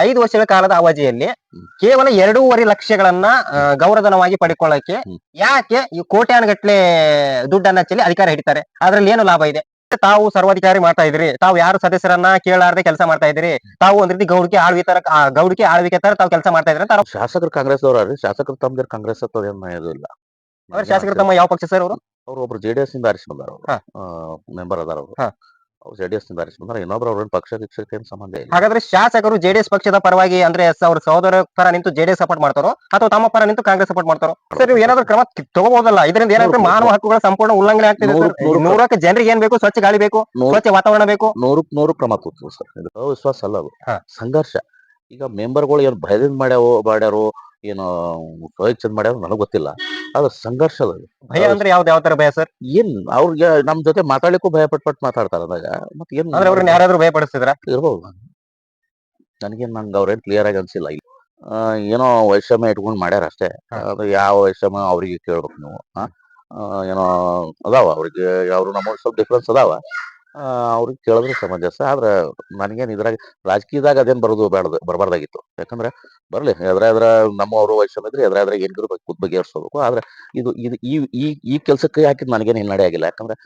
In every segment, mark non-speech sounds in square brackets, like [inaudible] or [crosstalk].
ಐದು ವರ್ಷಗಳ ಕಾಲದ ಅವಧಿಯಲ್ಲಿ ಕೇವಲ ಎರಡೂವರೆ ಲಕ್ಷಗಳನ್ನ ಗೌರವಧನವಾಗಿ ಪಡ್ಕೊಳ್ಳಕ್ಕೆ ಯಾಕೆ ಈ ಕೋಟ್ಯಾನುಗಟ್ಲೆ ದುಡ್ಡನ್ನ ಚೆಲ್ಲಿ ಅಧಿಕಾರ ಹಿಡಿತಾರೆ? ಅದ್ರಲ್ಲಿ ಏನು ಲಾಭ ಇದೆ? ತಾವು ಸರ್ವಾಧಿಕಾರಿ ಮಾಡ್ತಾ ಇದ್ರಿ ತಾವು ಯಾರು ಸದಸ್ಯರನ್ನ ಕೇಳಾರದೆ ಕೆಲಸ ಮಾಡ್ತಾ ಇದ್ರಿ ತಾವು ಒಂದ್ ರೀತಿ ಗೌಡಿಕೆ ಆಳ್ವಿ ತರ ಗೌಡಿಕೆ ಆಳ್ವಿಕೆ ತರ ತಾವು ಕೆಲಸ ಮಾಡ್ತಾ ಇದ್ರೆ ಶಾಸಕರು ಕಾಂಗ್ರೆಸ್ ಅವ್ರಿ ಶಾಸಕರು ತಮ್ದಿರ್ ಕಾಂಗ್ರೆಸ್ ಇಲ್ಲ. ಅವ್ರ ಶಾಸಕರು ತಮ್ಮ ಯಾವ ಪಕ್ಷ ಸರ್ ಅವರು? ಅವ್ರು ಒಬ್ರು ಜೆಡಿಎಸ್ ಇಂದ ಬಂದಾರ ಅವರು. ಮೆಂಬರ್ ಅದಾರ ಅವರು. ಹಾ. ಅವ್ರು ಜೆ ಡಿ ಎಸ್ನಿಂದ ಆರಿಸಿ ಬಂದಾರ ಇನ್ನೊಬ್ರು ಅವ್ರ ಪಕ್ಷ ಗಿಕ್ಷಕ್ಕೆ ಏನ್ ಸಂಬಂಧ ಇಲ್ಲ. ಹಾಗಾದ್ರೆ ಶಾಸಕರು ಜೆಡಿಎಸ್ ಪಕ್ಷದ ಪರವಾಗಿ ಅಂದ್ರೆ ಅವ್ರ ಸಹೋದರ ಪರ ನಿಂತು ಜೆಡಿಎಸ್ ಸಪೋರ್ಟ್ ಮಾಡ್ತಾರೋ? ಅಥವಾ ತಮ್ಮ ಪರ ನಿಂತು ಕಾಂಗ್ರೆಸ್ ಸಪೋರ್ಟ್ ಮಾಡ್ತಾರೋ? ಸರ್ ನೀವು ಏನಾದ್ರು ಕ್ರಮ ತಗೋಬಹುದಲ್ಲ. ಇದರಿಂದ ಏನಾದ್ರೆ ಮಾನವ ಹಕ್ಕುಗಳ ಸಂಪೂರ್ಣ ಉಲ್ಲಂಘನೆ ಆಗ್ತಿದೆ ಸರ್. ನೂರು- ನೂರು- ನೂರಕ್ಕೆ ಜನರಿಗೆ ಏನ್ ಬೇಕು? ಸ್ವಚ್ಛ ಗಾಳಿ ಬೇಕು? ನೂರು ಸ್ವಚ್ಛ ವಾತಾವರಣ ಬೇಕು? ನೂರಕ್ ನೂರು ಕ್ರಮ ತಗೋತೀವಿ ಸರ್. ಇದು ಅವಿಶ್ವಾಸ ಅಲ್ಲ ಅದು. ಸಂಘರ್ಷ. ಈಗ ಮೆಂಬರ್ಗಳು ಏನ್ ಭಯದಿಂದ ಮಾಡ್ಯಾವೋ ಮಾಡ್ಯಾರೋ ಏನು ಚಂದ ಮಾಡ್ಯಾರ ನನಗೆ ಗೊತ್ತಿಲ್ಲ. ಅದು ಸಂಘರ್ಷ ಅದ ಅದು. ಭಯ ಅಂದ್ರೆ ಯಾವ್ದು ಯಾವ ತರ ಭಯ ಸರ್? ಏನ್ ಅವ್ರಿಗೆ ನಮ್ ಜೊತೆ ಮಾತಾಡ್ಲಿಕ್ಕೂ ಭಯ ಪಟ್ ಪಟ್ ಮಾತಾಡ್ತಾರ ಅಂದಾಗ. ಮತ್ತೆ ಏನ್ ಅಂದ್ರೆ ಅವ್ರನ್ನ ಯಾರಾದ್ರೂ ಭಯ ಪಡಿಸ್ತಿದ್ರ ಇರ್ಬೋದು. ನನಗೇನ್ ನಂಗೆ ಅವ್ರೇನ್ ಕ್ಲಿಯರ್ ಆಗಿ ಅನ್ಸಿಲ್ಲ ಇಲ್ಲಿ. ಆ, ಏನೋ ವೈಷಮ್ಯ ಇಟ್ಕೊಂಡ್ ಮಾಡ್ಯಾರ ಅಷ್ಟೇ. ಹಾ. ಅದು ಯಾವ ವೈಷಮ್ಯ ಅವ್ರಿಗೆ ಕೇಳ್ಬೇಕು ನೀವು. ಆ? ಆ, ಏನೋ ಅದಾವ ಅವ್ರಿಗೆ. ಅವ್ರು ನಮ್ಮ ಸ್ವಲ್ಪ ಡಿಫ್ರೆನ್ಸ್ ಅದಾವ. ಅವ್ರಿಗೆ ಕೇಳಿದ್ರೆ ಸಮಂಜಸ ಆದ್ರೆ ನನಗೇನ್ ಇದ್ರಾಗ ರಾಜಕೀಯದಾಗ ಅದೇನ್ ಬರೋದು ಬೇಡ ಬರಬಾರ್ದಾಗಿತ್ತು. ಯಾಕಂದ್ರೆ ಬರಲಿ ಎದ್ರ ಎದ್ರ ನಮ್ಮ ಅವರು ಇದ್ರೆ ಎದ್ರ ಎದ್ರ ಏನಿದ್ರು ಬಗ್ಗೆ ಬಗೆಹರಿಸ್ಕೋಬೇಕು. ಆದ್ರೆ ಇದು ಇದು ಈ ಈ ಈ ಕೆಲ್ಸಕ್ಕೆ ಹಾಕಿದ್ ನನಗೇನು ಹಿನ್ನಡೆ ಆಗಿಲ್ಲ. ಯಾಕಂದ್ರೆ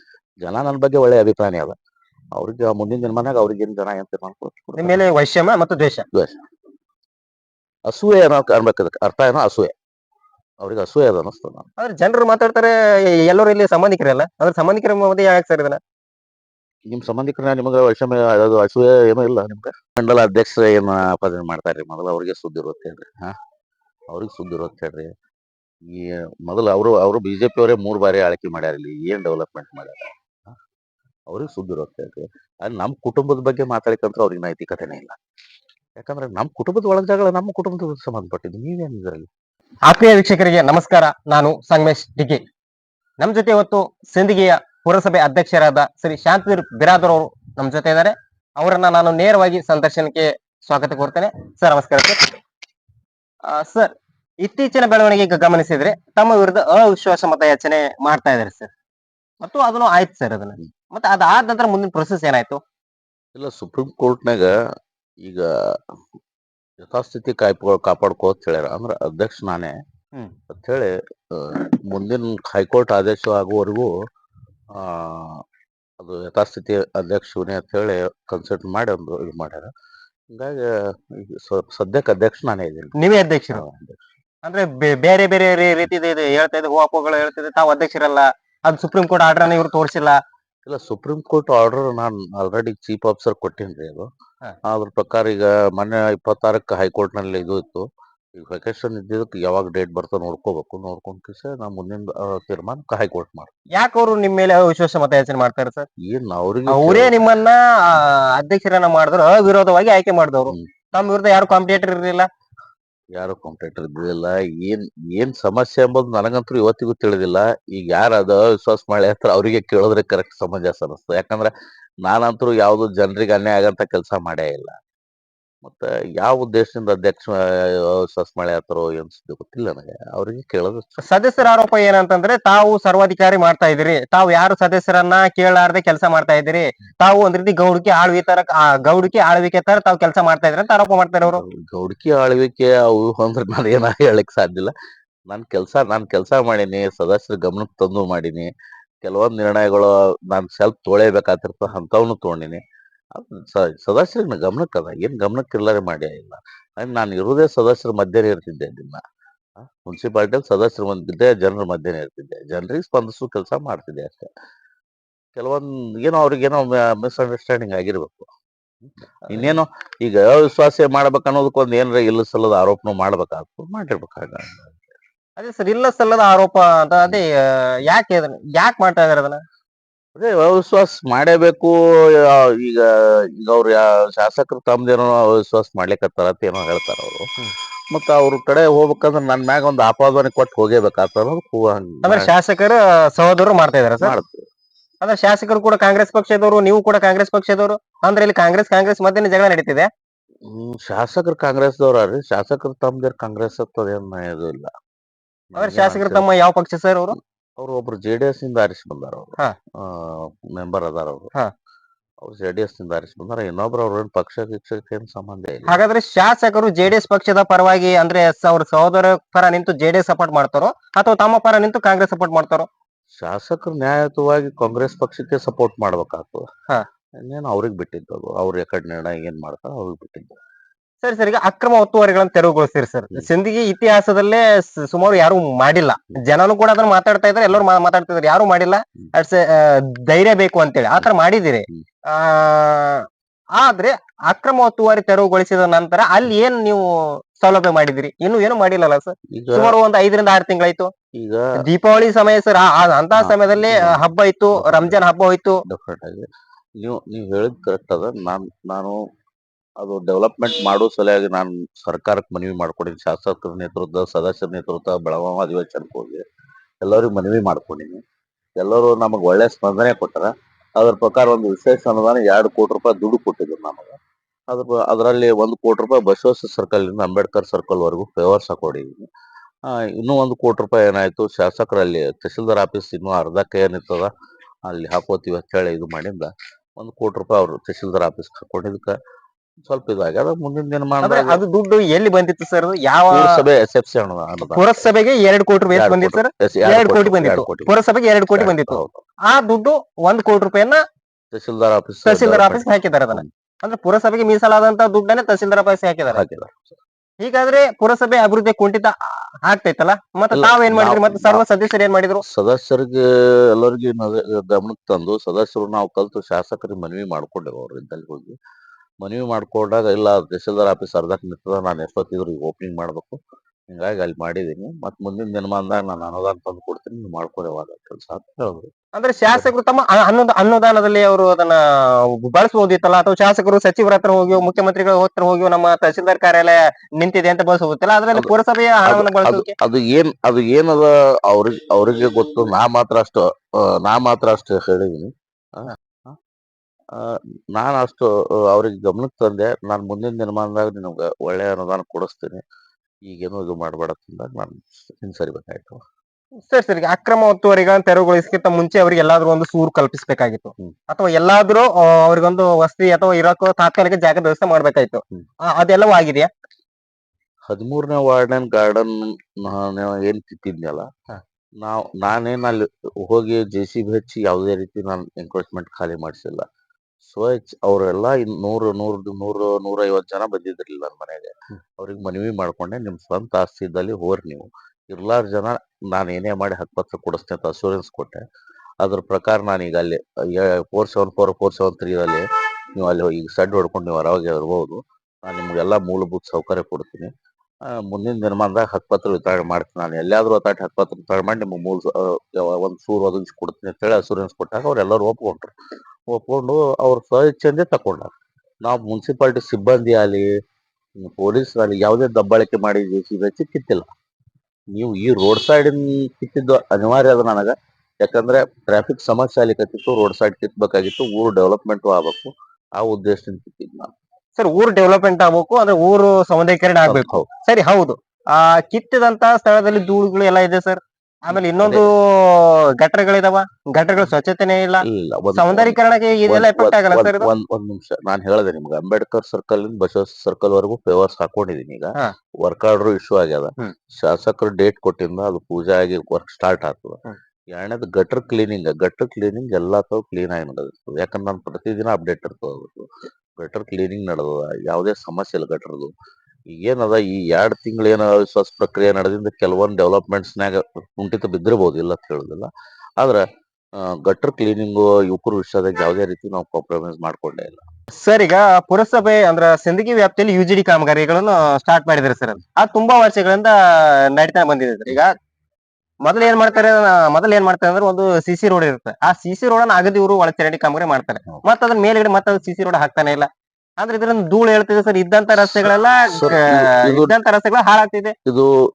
ಜನ ನನ್ನ ಬಗ್ಗೆ ಒಳ್ಳೆ ಅಭಿಪ್ರಾಯ ಅದ. ಅವ್ರಿಗೆ ಮುಂದಿನ ಜನ್ಮನಾಗ ಅವ್ರಿಗೆ ಏನ್ ಜನ ಏನು ತೀರ್ಮಾನ ಮೇಲೆ ವೈಷಮ್ಯ ಮತ್ತು ದ್ವೇಷ. ಅಸೂಯೆ ಏನೋ ಅನ್ಬೇಕು ಅದಕ್ಕೆ ಅರ್ಥ ಏನೋ ಅಸೂಯೆ. ಅವ್ರಿಗೆ ಅಸೂಯೆ ಅದ ಅನಿಸ್ತದ ಆದ್ರೆ ಜನರು ಮಾತಾಡ್ತಾರೆ ಎಲ್ಲರೂ ಇಲ್ಲಿ ಸಂಬಂಧಿಕರಲ್ಲ ಅದ್ರ ಸಂಬಂಧಿಕರ ಮಧ್ಯೆ ಯಾಕೆ ಸರ್ ಇದನ್ನ? ನಿಮ್ ಸಂಬಂಧಿಕರ ನಿಮಗೆ ವೈಷಮ್ಯ ಅದು ಅಸೂಯೆ ಏನೂ ಇಲ್ಲ ನಿಮ್ಗೆ? ಮಂಡಲ ಅಧ್ಯಕ್ಷ ಏನ ಪದವಿ ಮಾಡ್ತಾರ್ರಿ ಮೊದಲು ಅವ್ರಿಗೆ ಸುದ್ದಿ ಇರುತ್ತೆ ಹೇಳ್ರಿ ಹಾಂ? ಅವ್ರಿಗೆ ಸುದ್ದಿ ಇರುತ್ತೆ ಹೇಳ್ರಿ. ಈ ಮೊದಲು ಅವರು ಅವರು ಬಿಜೆಪಿ ಅವರೇ ಮೂರು ಬಾರಿ ಆಳ್ಕೆ ಮಾಡ್ಯಾರ ಇಲ್ಲಿ ಏನು ಡೆವಲಪ್ಮೆಂಟ್ ಮಾಡ್ಯಾರ? ಹಾ? ಅವ್ರಿಗೆ ಸುದ್ದಿ ಇರುತ್ತೆ ಹೇಳ್ರಿ. ಅಲ್ಲಿ ನಮ್ಮ ಕುಟುಂಬದ ಬಗ್ಗೆ ಮಾತಾಡ್ಕಂತ್ರ ಅವ್ರಿಗೆ ನೈತಿಕತೆನೇ ಇಲ್ಲ. ಯಾಕಂದ್ರೆ ನಮ್ಮ ಕುಟುಂಬದ ಒಳಗೆ ಜಾಗ ನಮ್ಮ ಕುಟುಂಬದ ಸಂಬಂಧಪಟ್ಟಿದ್ದು ನೀವೇನ್ ಇದ್ರಲ್ಲಿ? ಆತ್ಮೀಯ ವೀಕ್ಷಕರಿಗೆ ನಮಸ್ಕಾರ ನಾನು ಸಂಗಮೇಶ್ ಡಿಕೆ. ನಮ್ಮ ಜೊತೆ ಇವತ್ತು ಸಿಂದಗಿಯ ಪುರಸಭೆ ಅಧ್ಯಕ್ಷರಾದ ಶ್ರೀ ಶಾಂತಿವೀರ್ ಬಿರಾದರ್ ಅವರು ನಮ್ಮ ಜೊತೆ ಇದ್ದಾರೆ. ಅವರನ್ನ ನಾನು ನೇರವಾಗಿ ಸಂದರ್ಶನಕ್ಕೆ ಸ್ವಾಗತ ಕೋರ್ತೇನೆ. ಸರ್ ನಮಸ್ಕಾರ ಸರ್. ಸರ್ ಇತ್ತೀಚಿನ ಬೆಳವಣಿಗೆ ಗಮನಿಸಿದ್ರೆ ತಮ್ಮ ವಿರುದ್ಧ ಅವಿಶ್ವಾಸ ಮತ ಯಾಚನೆ ಮಾಡ್ತಾ ಇದ್ದಾರೆ ಸರ್. ಮತ್ತು ಅದನ್ನು ಆಯ್ತು ಸರ್ ಅದನ್ನ. ಮತ್ತೆ ಅದಾದ ನಂತರ ಮುಂದಿನ ಪ್ರೊಸೆಸ್ ಏನಾಯ್ತು? ಇಲ್ಲ ಸುಪ್ರೀಂ ಕೋರ್ಟ್ನಾಗ ಈಗ ಯಥಾಸ್ಥಿತಿ ಕಾಯ್ಪ ಕಾಪಾಡ್ಕೋ ಅಂತ ಹೇಳ್ಯಾರ. ಅಂದ್ರ ಅಧ್ಯಕ್ಷ ನಾನೇ. ಅಂತ ಹೇಳಿ ಮುಂದಿನ ಹೈಕೋರ್ಟ್ ಆದೇಶ ಆಗುವವರೆಗೂ ಅದು ಯಥಾಸ್ಥಿತಿ ಅಧ್ಯಕ್ಷ ಇವನೇ ಅಂತ ಹೇಳಿ ಕನ್ಸಲ್ಟ್ ಮಾಡಿ ಒಂದು ಇದು ಮಾಡ್ಯಾರ. ಹಿಂಗಾಗಿ ಈಗ ಸ- ಸದ್ಯಕ್ಕೆ ಅಧ್ಯಕ್ಷ ನಾನೇ ಇದ್ದೀನಿ. ನೀವೇ ಅಧ್ಯಕ್ಷ ಅಂದ್ರೆ ಬೇ- ಬೇರೆ ಬೇರೆ ರೀ- ಇದೆ ಇದು ಹೇಳ್ತಾ ಇದೆ ಹೇಳ್ತಿದೆ ತಾವು ಅಧ್ಯಕ್ಷರಲ್ಲ ಅದು ಸುಪ್ರೀಂ ಕೋರ್ಟ್ ಆರ್ಡರ್ ಇವ್ರು ತೋರಿಸಿಲ್ಲ. ಇಲ್ಲ ಸುಪ್ರೀಂ ಕೋರ್ಟ್ ಆರ್ಡರ್ ನಾನು ಆಲ್ರೆಡಿ ಚೀಫ್ ಆಫೀಸರ್ ಕೊಟ್ಟೇನ್ರಿ ಅದು. ಹಾ. ಅದ್ರ ಪ್ರಕಾರ ಈಗ ಮೊನ್ನೆ ಇಪ್ಪತ್ತಾರಕ್ಕೆ ಹೈಕೋರ್ಟ್ನಲ್ಲಿ ಇದು ಇತ್ತು. ಈಗ ವೆಕೇಶನ್ ಇದ್ದಿದ್ದಕ್ಕೆ ಯಾವಾಗ ಡೇಟ್ ಬರ್ತಾ ನೋಡ್ಕೋಬೇಕು. ನೋಡ್ಕೊಂಡ್ ಕಿಸೆ ನಾ ಮುಂದಿನ ಆ, ತೀರ್ಮಾನ ಹೈಕೋರ್ಟ್ ಮಾಡ ಯಾಕೆ ಅವರು ನಿಮ್ಮ ಮೇಲೆ ಅವಿಶ್ವಾಸ ಮತ ಯಾಚನೆ ಮಾಡ್ತಾರೆ ಸರ್? ಏನ್ ಅವ್ರಿಗೆ ಅವರೇ ನಿಮ್ಮನ್ನ ಆ, ಅಧ್ಯಕ್ಷರನ್ನ ಮಾಡಿದ್ರು ಅವಿರೋಧವಾಗಿ ಆಯ್ಕೆ ಮಾಡಿದವರು. ಹ್ಮ್. ತಮ್ಮ ವಿರುದ್ಧ ಯಾರು ಕಾಂಪಿಟೇಟರ್ ಇರಲಿಲ್ಲ? ಯಾರು ಕಾಂಪಿಟೇಟರ್ ಇದ್ದಿಲ್ಲ ಏನ್ ಏನ್ ಸಮಸ್ಯೆ ಎಂಬುದು ನನಗಂತೂ ಇವತ್ತಿಗೂ ತಿಳಿದಿಲ್ಲ. ಈಗ ಯಾರು ಅದ ವಿಶ್ವಾಸ ಮಾಡಿ ಹತ್ರ ಅವರಿಗೆ ಕೇಳಿದ್ರೆ ಕರೆಕ್ಟ್ ಸಮಂಜಸ ಅನಿಸ್ತದೆ. ಯಾಕಂದ್ರೆ ನಾನಂತರೂ ಯಾವ್ದು ಜನರಿಗೆ ಅನ್ಯಾಯ ಆಗಂತ ಕೆಲಸ ಮಾಡೇ ಇಲ್ಲ. ಮತ್ತೆ ಯಾವ ಉದ್ದೇಶದಿಂದ ಅಧ್ಯಕ್ಷ ಸಸ್ಮಳೆ ಆತರೋ ಸುದ್ದಿ ಗೊತ್ತಿಲ್ಲ ನನಗೆ. ಅವ್ರಿಗೆ ಕೇಳೋದು ಸದಸ್ಯರ ಆರೋಪ ಏನಂತಂದ್ರೆ ತಾವು ಸರ್ವಾಧಿಕಾರಿ ಮಾಡ್ತಾ ಇದೀರಿ ತಾವು ಯಾರು ಸದಸ್ಯರನ್ನ ಕೇಳಾರ್ದೆ ಕೆಲಸ ಮಾಡ್ತಾ ಇದೀರಿ ತಾವು ಒಂದ್ ರೀತಿ ಗೌಡಿಕೆ ಆಳ್ವಿಕೆ ತರ ಆ, ಗೌಡಿಕೆ ಆಳ್ವಿಕೆ ತರ ತಾವು ಕೆಲಸ ಮಾಡ್ತಾ ಇದ್ರಿ ಅಂತ ಆರೋಪ ಮಾಡ್ತಾರೆ ಅವರು. ಗೌಡಿಕೆ ಆಳ್ವಿಕೆ ಅವು ಅಂದ್ರೆ ನಾನು ಏನ ಹೇಳಕ್ ಸಾಧ್ಯ ಇಲ್ಲ. ನಾನ್ ಕೆಲ್ಸ ನಾನ್ ಕೆಲ್ಸ ಮಾಡೀನಿ ಸದಸ್ಯರ ಗಮನಕ್ಕೆ ತಂದು ಮಾಡೀನಿ. ಕೆಲವೊಂದ್ ನಿರ್ಣಯಗಳು ನಾನ್ ಸೆಲ್ಫ್ ತೊಳೆಬೇಕಾತಿರ್ತ ಅಂತವನು ತಗೊಂಡಿನಿ ಸದಸ್ಯರ ಗಮನಕ್ಕೆ ಅದ. ಏನ್ ಗಮನಕ್ಕೆ ಇರ್ಲಾರೆ ಮಾಡಿ ಇಲ್ಲ. ನಾನು ಇರೋದೇ ಸದಸ್ಯರ ಮಧ್ಯೆ ಇರ್ತಿದ್ದೆ ದಿನ ಮುನ್ಸಿಪಾಲ್ಟಿಯಲ್ಲಿ ಸದಸ್ಯರ ಬಂದಿದ್ದೆ ಜನರ ಮಧ್ಯೆ ಇರ್ತಿದ್ದೆ. ಜನರಿಗೆ ಸ್ಪಂದಿಸೋ ಕೆಲಸ ಮಾಡ್ತಿದ್ದೆ ಅಷ್ಟೇ. ಕೆಲವೊಂದ್ ಏನೋ ಅವ್ರಿಗೇನೋ ಮಿಸ್ಅಂಡರ್ಸ್ಟ್ಯಾಂಡಿಂಗ್ ಆಗಿರ್ಬೇಕು. ಇನ್ನೇನೋ ಈಗ ಅವಿಶ್ವಾಸ ಮಾಡ್ಬೇಕು ಅನ್ನೋದಕ್ಕೊಂದು ಏನಾರ ಇಲ್ಲ ಸಲ್ಲದ ಆರೋಪನೂ ಮಾಡ್ಬೇಕಾಗ್ತದೆ ಮಾಡಿರ್ಬೇಕಾಗ ಅದೇ ಸರ್ ಇಲ್ಲ ಸಲ್ಲದ ಆರೋಪ ಅಂತ ಅದೇ ಯಾಕೆ ಯಾಕೆ ಮಾಡ್ತಾ ಇದಾರೆ ಅದನ್ನ? ಅದೇ ಅವಿಶ್ವಾಸ ಮಾಡೇಬೇಕು ಈಗ ಈಗ ಈಗ ಅವ್ರು ಶಾಸಕರು ತಮ್ದೇನೋ ಅವಿಶ್ವಾಸ ಮಾಡ್ಲಿಕ್ಕತ್ತಾರ ಅಂತ ಏನೋ ಹೇಳ್ತಾರ ಅವರು. ಹ್ಮ್. ಮತ್ತ ಅವ್ರ ಕಡೆ ಹೋಗ್ಬೇಕಂದ್ರ ನನ್ ಮ್ಯಾಗ ಒಂದು ಆಪಾದನೆ ಕೊಟ್ಟು ಹೋಗೇಬೇಕಾಗ್ತದ ಅಂದ್ರೆ ಶಾಸಕರ ಸಹೋದರರು ಮಾಡ್ತಾ ಇದಾರೆ ಸರ್? ಅಂದ್ರೆ ಶಾಸಕರು ಕೂಡ ಕಾಂಗ್ರೆಸ್ ಪಕ್ಷದವರು ನೀವು ಕೂಡ ಕಾಂಗ್ರೆಸ್ ಪಕ್ಷದವರು ಅಂದ್ರೆ ಇಲ್ಲಿ ಕಾಂಗ್ರೆಸ್ ಕಾಂಗ್ರೆಸ್ ಮಧ್ಯೆ ಜಗಳ ನಡೀತಿದೆ? ಶಾಸಕರು ಕಾಂಗ್ರೆಸ್ ಕಾಂಗ್ರೆಸ್ದವ್ರಿ ಶಾಸಕರು ತಮ್ದೇರ್ ಕಾಂಗ್ರೆಸ್ ಹತ್ತದೇನ್ ಇದು ಇಲ್ಲ. ಅಂದ್ರೆ ಶಾಸಕರು ತಮ್ಮ ಯಾವ ಪಕ್ಷ ಸರ್ ಅವರು? ಅವ್ರು ಒಬ್ರು ಜೆಡಿಎಸ್ ಡಿ ಎಸ್ ಇಂದ ಆರಿಸಿ ಬಂದಾರ ಅವರು. ಹಾ. ಮೆಂಬರ್ ಅದಾರ ಅವರು. ಹಾ. ಅವ್ರು ಜೆಡಿಎಸ್ನಿಂದ ಆರಿಸಿ ಬಂದಾರ. ಇನ್ನೊಬ್ರು ಅವ್ರ ಪಕ್ಷ ಗಿಕ್ಷಕ್ಕೆ ಏನ್ ಸಂಬಂಧ ಇಲ್ಲ. ಹಾಗಾದ್ರೆ ಶಾಸಕರು ಜೆಡಿಎಸ್ ಪಕ್ಷದ ಪರವಾಗಿ ಅಂದ್ರೆ ಸ- ಅವ್ರ ಸಹೋದರ ಪರ ನಿಂತು ಜೆಡಿಎಸ್ ಸಪೋರ್ಟ್ ಮಾಡ್ತಾರೋ? ಅಥವಾ ತಮ್ಮ ಪರ ನಿಂತು ಕಾಂಗ್ರೆಸ್ ಸಪೋರ್ಟ್ ಮಾಡ್ತಾರೋ? ಶಾಸಕರು ನ್ಯಾಯಯುತವಾಗಿ ಕಾಂಗ್ರೆಸ್ ಪಕ್ಷಕ್ಕೆ ಸಪೋರ್ಟ್ ಮಾಡ್ಬೇಕಾಗ್ತದ. ಹಾ. ಇನ್ನೇನು ಅವ್ರಿಗೆ ಬಿಟ್ಟಿದ್ದು ಅದು. ಅವ್ರ ನಿರ್ಣಯ ಏನ್ ಮಾಡ್ತಾರ ಅವ್ರಿಗೆ ಬಿಟ್ಟಿದ್ದು. ಸರಿ ಸರ್ ಈಗ ಅಕ್ರಮ ಒತ್ತುವರಿಗಳನ್ನು ತೆರವುಗೊಳಿಸ್ತೀರಿ ಸರ್. ಹ್ಮ್. ಇತಿಹಾಸದಲ್ಲೇ ಸುಮಾರು ಯಾರು ಮಾಡಿಲ್ಲ. ಜನನು ಕೂಡ ಅದನ್ನ ಮಾತಾಡ್ತಾ ಇದ್ರೆ ಎಲ್ಲರೂ ಮಾತಾಡ್ತಾ ಇದಾರೆ ಯಾರು ಮಾಡಿಲ್ಲ. ಅಟ್ಸ್ ಧೈರ್ಯ ಬೇಕು ಅಂತೇಳಿ. ಆತರ ಮಾಡಿದಿರಿ ಆ ಆದ್ರೆ ಅಕ್ರಮ ಒತ್ತುವರಿ ತೆರವುಗೊಳಿಸಿದ ನಂತರ ಅಲ್ಲಿ ಏನ್ ನೀವು ಸೌಲಭ್ಯ ಮಾಡಿದಿರಿ ಇನ್ನು ಏನು ಮಾಡಿಲ್ಲಲ್ಲ ಸರ್? ಸುಮಾರು ಒಂದ್ ಐದರಿಂದ ಆರು ತಿಂಗಳಾಯ್ತು. ಈಗ ದೀಪಾವಳಿ ಸಮಯ ಸರ್ ಅಂತ. ಸಮಯದಲ್ಲಿ. ಹಬ್ಬ ಇತ್ತು ರಂಜಾನ್ ಹಬ್ಬ ಹೋಯ್ತು. ನೀವು ನೀವು ಹೇಳಿದ್ ಕರೆಕ್ಟ್ ಅದ. ನಾನ್ ನಾನು ಅದು ಡೆವಲಪ್ಮೆಂಟ್ ಮಾಡೋ ಸಲುವಾಗಿ ನಾನು ಸರ್ಕಾರಕ್ಕೆ ಮನವಿ ಮಾಡ್ಕೊಂಡಿನಿ. ಶಾಸಕರ ನೇತೃತ್ವ ಸದಸ್ಯರ ನೇತೃತ್ವ ಬೆಳಗಾವ ಅಧಿವೇಶನಕ್ಕೆ ಹೋಗಿ ಎಲ್ಲರಿಗೂ ಮನವಿ ಮಾಡ್ಕೊಂಡಿನಿ. ಎಲ್ಲರೂ ನಮಗೆ ಒಳ್ಳೆ ಸ್ಪಂದನೆ ಕೊಟ್ಟಾರ. ಅದ್ರ ಪ್ರಕಾರ ಒಂದು ವಿಶೇಷ ಅನುದಾನ ಎರಡು ಕೋಟಿ ರೂಪಾಯಿ ದುಡ್ಡು ಕೊಟ್ಟಿದ್ರು ನಮಗೆ. ಅದ್ರ ಅದರಲ್ಲಿ ಒಂದು ಕೋಟಿ ರೂಪಾಯಿ ಬಸವೇಶ್ವರ ಸರ್ಕಲ್ ಇಂದ ಅಂಬೇಡ್ಕರ್ ಸರ್ಕಲ್ ವರೆಗೂ ಫೇವರ್ಸ್ ಹಾಕೊಂಡಿದ್ದೀನಿ ಇನ್ನೂ ಒಂದು ಕೋಟಿ ರೂಪಾಯಿ ಏನಾಯ್ತು, ಶಾಸಕರಲ್ಲಿ ತಹಶೀಲ್ದಾರ್ ಆಫೀಸ್ ಇನ್ನೂ ಅರ್ಧಕ್ಕೆ ಏನಿರ್ತದ ಅಲ್ಲಿ ಹಾಕೋತೀವಿ ಅಂತ ಹೇಳಿ ಇದು ಮಾಡಿಂದ ಒಂದು ಕೋಟಿ ರೂಪಾಯಿ ಅವರು ತಹಶೀಲ್ದಾರ್ ಆಫೀಸ್ ಹಾಕೊಂಡಿದ್ದಕ್ಕ. ಸ್ವಲ್ಪ ಇದಾಗ್ಯದ ಮುಂದಿನ ದಿನ ಅದು ದುಡ್ಡು ಎಲ್ಲಿ ಬಂದಿತ್ತು ಸರ್ ಯಾವ ಸಭೆ ಪುರಸಭೆಗೆ ಎರಡು ಕೋಟಿ ರೂಪಾಯಿ ಎಷ್ಟು ಬಂದಿತ್ತು ಸರ್ ಎರಡು ಕೋಟಿ ಬಂದಿತ್ತು. ಪುರಸಭೆಗೆ ಎರಡು ಕೋಟಿ ಬಂದಿತ್ತು. ಆ ದುಡ್ಡು ಒಂದ್ ಕೋಟಿ ರೂಪಾಯಿಯನ್ನ ತಹಸೀಲ್ದಾರ್ ಆಫೀಸ್ ತಹಸೀಲ್ದಾರ್ ಆಫೀಸ್ ಹಾಕಿದ್ದಾರೆ ಅದನ್ನ. ಅಂದ್ರೆ ಪುರಸಭೆಗೆ ಮೀಸಲಾದಂತ ದುಡ್ಡನ್ನೇ ತಹಸೀಲ್ದಾರ್ ಆಫೀಸ್ ಹಾಕಿದ್ದಾರೆ. ಹೀಗಾದ್ರೆ ಪುರಸಭೆ ಅಭಿವೃದ್ಧಿ ಕುಂಠಿತ ಆಗ್ತೈತಲ್ಲ? ಮತ್ತೆ ತಾವೇನ್ ಮಾಡಿದ್ರಿ? ಮತ್ತೆ ಸರ್ವ ಸದಸ್ಯರು ಏನ್ ಮಾಡಿದ್ರು? ಸದಸ್ಯರಿಗೆ ಎಲ್ಲರಿಗೂ ಗಮನಕ್ಕೆ ತಂದು ಸದಸ್ಯರು ನಾವು ಕಲ್ತು ಶಾಸಕರಿಗೆ ಮನವಿ ಮಾಡ್ಕೊಂಡೆವು ಅವ್ರ ಹೋಗಿ. ಮನವಿ ಮಾಡ್ಕೊಂಡಾಗ ಇಲ್ಲ ತಹಸೀಲ್ದಾರ್ ಆಫೀಸ್ ಅರ್ಧಕ್ಕೆ ನಿಂತದ ನಾನು ಎಷ್ಟೊತ್ತಿದ್ರು ಓಪನಿಂಗ್ ಮಾಡಬೇಕು. ಹಿಂಗಾಗಿ ಅಲ್ಲಿ ಮಾಡಿದೀನಿ. ಮತ್ ಮುಂದಿನ ದಿನಮಾನದಾಗ ನಾನು ಅನುದಾನ ತಂದು ಕೊಡ್ತೀನಿ ನೀವು ಮಾಡ್ಕೊಡೇವಾಗ ಕೆಲಸ ಅಂತ ಹೇಳಿದ್ರು ಅಂದ್ರೆ ಶಾಸಕರು ತಮ್ಮ ಅ- ಅನುದಾನದಲ್ಲಿ ಅವರು ಅದನ್ನ ಬಳಸಬಹುದಿತ್ತಲ್ಲ ಅಥವಾ ಶಾಸಕರು ಸಚಿವರ ಹತ್ರ ಹೋಗಿ ಮುಖ್ಯಮಂತ್ರಿಗಳ ಹತ್ರ ಹೋಗಿ ನಮ್ಮ ತಹಸೀಲ್ದಾರ್ ಕಾರ್ಯಾಲಯ ನಿಂತಿದೆ ಅಂತ ಬಳಸಬಹುದಿತ್ತಲ್ಲ ಅದ್ರಲ್ಲಿ ಅದು- ಪುರಸಭೆಯ ಹಣವನ್ನು ಅದು ಬಳಸೋಕೆ ಅದು ಏನ್ ಅದು ಏನದ ಅವ್ರಿಗೆ ಅವ್ರಿಗೆ ಗೊತ್ತು ನಾ ಮಾತ್ರ ಅಷ್ಟು ಆ, ನಾ ಮಾತ್ರ ಅಷ್ಟು ಹೇಳಿದೀನಿ. ನಾನ್ ಅಷ್ಟು ಅವ್ರಿಗೆ ಗಮನಕ್ಕೆ ತಂದೆ ನಾನ್ ಮುಂದಿನ ದಿನಮಾನದಾಗ ನಿನಗೆ ಒಳ್ಳೆ ಅನುದಾನ ಕೊಡಿಸ್ತೀನಿ. ಈಗೇನು ಇದು ಮಾಡಬೇಡ ಅಂದಾಗ ನಾನು ಹಿಂಸರಿಬೇಕಾಯ್ತು ಸರಿ ಸರಿ ಅಕ್ರಮ ಒತ್ತುವರಿಗಳನ್ನ ತೆರವುಗೊಳಿಸಕ್ಕಿಂತ ಮುಂಚೆ ಅವರಿಗೆ ಎಲ್ಲಾದ್ರೂ ಒಂದು ಸೂರು ಕಲ್ಪಿಸಬೇಕಾಗಿತ್ತು. ಹ್ಮ್. ಅಥವಾ ಎಲ್ಲಾದ್ರೂ ಆ, ಅವ್ರಿಗೊಂದು ವಸತಿ ಅಥವಾ ಇರೋಕೋ ತಾತ್ಕಾಲಿಕ ಜಾಗದ ವ್ಯವಸ್ಥೆ ಮಾಡ್ಬೇಕಾಯ್ತು. ಹ್ಮ್. ಆ, ಅದೆಲ್ಲವೂ ಆಗಿದೆಯಾ? ಹದಿಮೂರನೇ ವಾರ್ಡನ್ ಗಾರ್ಡನ್ ಏನ್ ಕಿತ್ತಿದ್ನಲ್ಲ ಹಾ. ನಾವ್ ನಾನೇನ್ ಅಲ್ಲಿ ಹೋಗಿ ಜೆ ಸಿ ಬಿ ಹಚ್ಚಿ ಯಾವುದೇ ರೀತಿ ನಾನು ಎನ್ಕ್ರೋಚ್ಮೆಂಟ್ ಖಾಲಿ ಮಾಡಿಸಿಲ್ಲ. ಸ್ವಚ್ಛ ಅವರೆಲ್ಲ ನೂರು ನೂರು ನೂರು ನೂರೈವತ್ತು ಜನ ಬಂದಿದ್ರಿಲ್ಲ ನನ್ನ ಮನೆಗೆ. ಅವ್ರಿಗೆ ಮನವಿ ಮಾಡ್ಕೊಂಡೆ ನಿಮ್ಮ ಸ್ವಂತ ಆಸ್ತಿ ಇದ್ದಲ್ಲಿ ಹೋರಿ ನೀವು. ಇರ್ಲಾರ ಜನ ನಾನು ಏನೇ ಮಾಡಿ ಹಕ್ಕುಪತ್ರ ಕೊಡಿಸ್ತೇನೆ ಅಂತ ಅಶೂರೆನ್ಸ್ ಕೊಟ್ಟೆ. ಅದ್ರ ಪ್ರಕಾರ ನಾನೀಗ ಈಗ ಅಲ್ಲಿ four seven four four seven three ಅಲ್ಲಿ ನೀವು ಅಲ್ಲಿ ಈಗ ಸಡ್ ಹೊಡ್ಕೊಂಡು ನೀವು ಆರಾಮಾಗಿ ಇರ್ಬೋದು. ನಾನು ನಿಮ್ಗೆಲ್ಲ ಮೂಲಭೂತ ಸೌಕರ್ಯ ಕೊಡ್ತೀನಿ. ಮುಂದಿನ ದಿನಮಾನದಾಗ ಹಕ್ಕುಪತ್ರ ವಿತರಣೆ ಮಾಡ್ತೀನಿ ನಾನು. ಎಲ್ಲಾದ್ರೂ ಒತ್ತಾಟ ಹಕ್ಕುಪತ್ರ ವಿತರಣೆ ಮಾಡಿ ನಿಮ್ಗೆ ಮೂಲ ಒಂದು ಸೂರು ಒದಗಿಸಿ ಕೊಡ್ತೀನಿ ಅಂತೇಳಿ ಅಸೂರೆನ್ಸ್ ಕೊಟ್ಟಾಗ ಅವರೆಲ್ಲರೂ ಒಪ್ಕೊಂಡ್ರು. ಒಪ್ಕೊಂಡು ಅವ್ರ ಸ್ವಇಚ್ಛೆಯಿಂದ ತಕೊಂಡಾರ. ನಾವು ಮುನ್ಸಿಪಾಲ್ಟಿ ಸಿಬ್ಬಂದಿ ಆಗಲಿ, ಪೊಲೀಸ್ ಆಗಲಿ ಯಾವುದೇ ದಬ್ಬಾಳಿಕೆ ಮಾಡಿ ಜೆ ಕಿತ್ತಿಲ್ಲ. ನೀವು ಈ ರೋಡ್ ಸೈಡ್ ಕಿತ್ತಿದ್ದು ಅನಿವಾರ್ಯ ಅದ ನನಗೆ. ಯಾಕಂದ್ರೆ ಟ್ರಾಫಿಕ್ ಸಮಸ್ಯೆ ಆಗ್ಲಿಕತ್ತಿತ್ತು ರೋಡ್ ಸೈಡ್ ಕಿತ್ಬೇಕಾಗಿತ್ತು, ಊರು ಡೆವಲಪ್ಮೆಂಟ್ ಆಗಬೇಕು, ಆ ಉದ್ದೇಶದಿಂದ ಕಿತ್ತಿದ್ದು ನಾನು. ಸರ್ ಊರ್ ಡೆವಲಪ್ಮೆಂಟ್ ಆಗ್ಬೇಕು ಅಂದ್ರೆ ಊರು ಸೌಂದರ್ಯೀಕರಣ ಆಗ್ಬೇಕು. ಸರಿ ಹೌದು. ಆ ಕಿತ್ತದಂತ ಸ್ಥಳದಲ್ಲಿ ಧೂಳುಗಳು ಎಲ್ಲ ಇದೆ ಸರ್. ಆಮೇಲೆ ಇನ್ನೊಂದು ಗಟರಗಳಿದಾವ. ಗಟರಗಳ ಸ್ವಚ್ಛತೆನೇ ಇಲ್ಲ. ಇಲ್ಲ ಒಂದ್- ಸೌಂದರ್ಯೀಕರಣಕ್ಕೆ ಇದೆಲ್ಲ ಒಂದ್- ಎಫೆಕ್ಟ್ ಆಗಲ್ಲ ಒಂದ್- ಸರ್ ಇದು? ಒಂದ್ ಒಂದ್ ನಿಮಿಷ. ನಾನ್ ಹೇಳ್ದೆ ನಿಮ್ಗೆ ಅಂಬೇಡ್ಕರ್ ಸರ್ಕಲ್ ಇಂದ ಬಸವ ಸರ್ಕಲ್ ವರೆಗೂ ಫೇವರ್ಸ್ ಹಾಕೊಂಡಿದೀನಿ ಈಗ. ಹಾ. ವರ್ಕ್ ಆರ್ಡರ್ ಇಶ್ಯೂ ಆಗ್ಯದ. ಹ್ಮ್. ಶಾಸಕರು ಡೇಟ್ ಕೊಟ್ಟಿಂದ ಅದು ಪೂಜಾ ಆಗಿ ವರ್ಕ್ ಸ್ಟಾರ್ಟ್ ಆಗ್ತದ. ಹ್ಮ್. ಎರಡನೇದು ಗಟರ್ ಕ್ಲೀನಿಂಗ್ ಗಟರ್ ಕ್ಲೀನಿಂಗ್ ಎಲ್ಲಾ ತಾವು ಕ್ಲೀನ್ ಆಗಿ ನಡೆದಿರ್ತದೆ ಯಾಕಂದ್ರೆ ನಾನು ಪ್ರತಿದಿನ ಅಪ್ಡೇಟ್ ಇರ್ತದೆ ಗಟರ್ ಕ್ಲೀನಿಂಗ್ ನಡೆದದ, ಯಾವುದೇ ಸಮಸ್ಯೆ ಇಲ್ಲ ಗಟರ್ದು ಏನದ, ಈ ಎರಡು ತಿಂಗಳು ಏನ ಅವಿಶ್ವಾಸ ಪ್ರಕ್ರಿಯೆ ನಡೆದಿಂದ ಕೆಲವೊಂದು ಡೆವಲಪ್ಮೆಂಟ್ಸ್ನಾಗ ಕುಂಠಿತ ಬಿದ್ದಿರ್ಬೋದು ಇಲ್ಲ ಅಂತ ಹೇಳೋದಿಲ್ಲ. ಆದ್ರೆ ಗಟರ್ ಕ್ಲೀನಿಂಗು ಯುವಕರ ವಿಷಯದಾಗ ಯಾವುದೇ ರೀತಿ ನಾವು ಕಾಂಪ್ರಮೈಸ್ ಮಾಡ್ಕೊಂಡೇ ಇಲ್ಲ. ಸರ್, ಈಗ ಪುರಸಭೆ ಅಂದ್ರ ಸಿಂದಗಿ ವ್ಯಾಪ್ತಿಯಲ್ಲಿ ಯು ಜಿ ಡಿ ಕಾಮಗಾರಿಗಳನ್ನು ಸ್ಟಾರ್ಟ್ ಮಾಡಿದ್ರೆ ಸರ್. ಅದು ತುಂಬಾ ವರ್ಷಗಳಿಂದ ನಡೀತಾ ಬಂದಿದೆ ಈಗ ಮೊದಲು ಏನ್ ಮಾಡ್ತಾರೆ ಮೊದಲ ಏನ್ ಮಾಡ್ತಾರೆ ಅಂದ್ರೆ ಒಂದು ಸಿ ಸಿ ರೋಡ್ ಇರುತ್ತೆ. ಆ ಸಿ ಸಿ ರೋಡ್ ಅನ್ನ ಅಗದಿ ಇವರು ಒಳಚರಂಡಿ ಕಾಮಗಾರಿ ಮಾಡ್ತಾರೆ. ಮತ್ತ ಅದ್ರ ಮೇಲ್ಗಡೆ ಮತ್ತೆ ಸಿ ಸಿ ರೋಡ್ ಹಾಕ್ತಾನೆ ಇಲ್ಲ. ಅಂದ್ರೆ ಇದರಿಂದ ಧೂಳು ಹೇಳ್ತಿದೆ ಸರ್ ಇದ್ದಂತ ರಸ್ತೆಗಳೆಲ್ಲ Sir, ಇದು- ಇದು- ಇದ್ದಂತ ರಸ್ತೆಗಳ ಹಾಳಾಗ್ತಿದೆ. ಇದು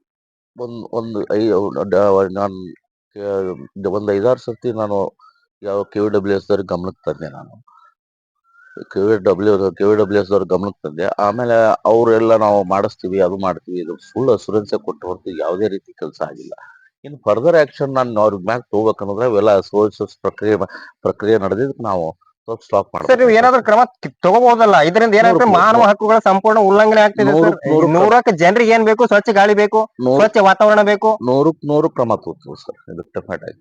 ಒಂದ್ ಒಂದು ಐ ನಾನು ಒಂದ್ ಐದಾರು ಸರ್ತಿ ನಾನು ಯಾವ ಕೆವಿ ಡಬ್ಲ್ಯೂ ಎಸ್ ದವ್ರಿಗೆ ಗಮನಕ್ಕೆ ತಂದೆ ನಾನು. K V W KV W S ದವ್ರಿಗೆ ಗಮನಕ್ಕೆ ತಂದೆ. ಆಮೇಲೆ ಅವರೆಲ್ಲ ನಾವು ಮಾಡಿಸ್ತೀವಿ ಅದು ಮಾಡ್ತೀವಿ ಇದು ಫುಲ್ ಅಸುರೆನ್ಸ್ ಕೊಟ್ಟು ಹೊರತು ಯಾವುದೇ ರೀತಿ ಕೆಲಸ ಆಗಿಲ್ಲ. ಇನ್ನು ಫರ್ದರ್ ಆಕ್ಷನ್ ನಾನು ಅವ್ರ ಮ್ಯಾಗ ತಗೋಬೇಕನ್ನೋದ್ರೆ ಅವೆಲ್ಲ ಸೋರ್ಸಸ್ ಪ್ರಕ್ರಿಯೆ ಪ್ರಕ್ರಿಯೆ ನಡೆದಿದ್ದಕ್ಕೆ ನಾವು ಸ್ಟಾಪ್ ಸರ್ ನೀವು ಏನಾದ್ರು ಕ್ರಮ ತಗೋಬಹುದಲ್ಲ. ಇದರಿಂದ ಏನಾಗುತ್ತೆ ಮಾನವ ಹಕ್ಕುಗಳ ಸಂಪೂರ್ಣ ಉಲ್ಲಂಘನೆ ಆಗ್ತಿದೆ ನೂರಕ್ಕೆ ಜನರಿಗೆ ಏನ್ ಬೇಕು? ಸ್ವಚ್ಛ ಗಾಳಿ ಬೇಕು ಸ್ವಚ್ಛ ವಾತಾವರಣ ಬೇಕು. ನೂರಕ್ ನೂರು ಕ್ರಮ ತಗೋತೀವಿ ಸರ್ ಇದು ಡೆಫಿನೆಟ್ ಆಗಿ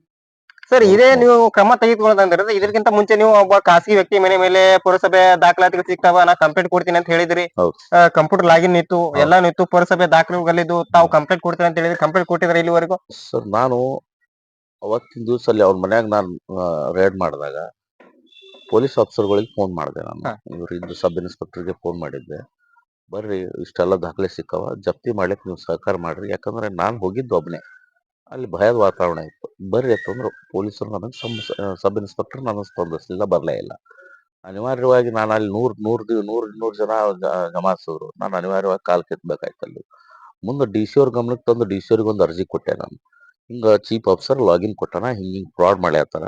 ಸರ್ ಇದೇ ನೀವು ಕ್ರಮ ತೆಗೆದುಕೊಳ್ಳೋದಂದ್ರೆ ಇದಕ್ಕಿಂತ ಮುಂಚೆ ನೀವು ಒಬ್ಬ ಖಾಸಗಿ ವ್ಯಕ್ತಿ ಮನೆ ಮೇಲೆ ಪುರಸಭೆ ದಾಖಲಾತಿಗಳು ಸಿಗ್ತಾವ ನಾ ಕಂಪ್ಲೇಂಟ್ ಕೊಡ್ತೀನಿ ಅಂತ ಹೇಳಿದ್ರಿ. ಹೌದು. ಕಂಪ್ಯೂಟರ್ ಲಾಗಿನ್ ಇತ್ತು ಎಲ್ಲ ಇತ್ತು ಪುರಸಭೆ ದಾಖಲೆಗಳಿದ್ದು ತಾವು ಕಂಪ್ಲೇಂಟ್ ಕೊಡ್ತೀನಿ ಅಂತ ಹೇಳಿದ್ರಿ ಕಂಪ್ಲೇಂಟ್ ಕೊಟ್ಟಿದ್ರೆ ಇಲ್ಲಿವರೆಗೂ? ಸರ್ ನಾನು ಅವತ್ತಿನ ದಿವಸ ಅಲ್ಲಿ ಅವ್ರ ಮನ್ಯಾಗ ನಾನು ರೇಡ್ ಮಾಡಿದಾಗ ಪೊಲೀಸ್ ಆಫೀಸರ್ಗಳಿಗೆ ಫೋನ್ ಮಾಡಿದೆ ನಾನು. ಹಾ. ಇವ್ರಿದ್ದು ಸಬ್ ಇನ್ಸ್ಪೆಕ್ಟರ್ಗೆ ಫೋನ್ ಮಾಡಿದ್ದೆ. ಬರ್ರಿ ಇಷ್ಟೆಲ್ಲ ದಾಖಲೆ ಸಿಕ್ಕವ ಜಪ್ತಿ ಮಾಡ್ಲಿಕ್ಕೆ ನೀವು ಸಹಕಾರ ಮಾಡ್ರಿ ಯಾಕಂದ್ರೆ ನಾನು ಹೋಗಿದ್ದು ಒಬ್ಬನೇ ಅಲ್ಲಿ ಭಯದ ವಾತಾವರಣ ಇತ್ತು. ಬರ್ರಿ ಅಂದ್ರೆ, ಪೊಲೀಸರು ನನಗೆ ಸಬ್ ಇನ್ಸ್ಪೆಕ್ಟರ್ ನನಗೆ ಸ್ಪಂದಿಸಲಿಲ್ಲ, ಬರಲೇ ಇಲ್ಲ. ಅನಿವಾರ್ಯವಾಗಿ ನಾನು ಅಲ್ಲಿ ನೂರು ನೂರು ದಿವ್ ನೂರು, ನೂರ್ ಜನ ಜಮಾಯಿಸಿದ್ರು. ನಾನು ಅನಿವಾರ್ಯವಾಗಿ ಕಾಲ್ ಕೆತ್ತಬೇಕಾಯ್ತು ಅಲ್ಲಿ. ಮುಂದೆ ಡಿ ಸಿ ಅವ್ರ ಗಮನಕ್ಕೆ ತಂದು ಡಿ ಸಿ ಅವ್ರಿಗೆ ಒಂದು ಅರ್ಜಿ ಕೊಟ್ಟೆ ನಾನು. ಹಿಂಗ ಚೀಫ್ ಆಫೀಸರ್ ಲಾಗಿನ್ ಕೊಟ್ಟಾನ, ಹಿಂಗೆ ಹಿಂಗೆ ಫ್ರಾಡ್ ಮಾಡ್ಯಾತಾರ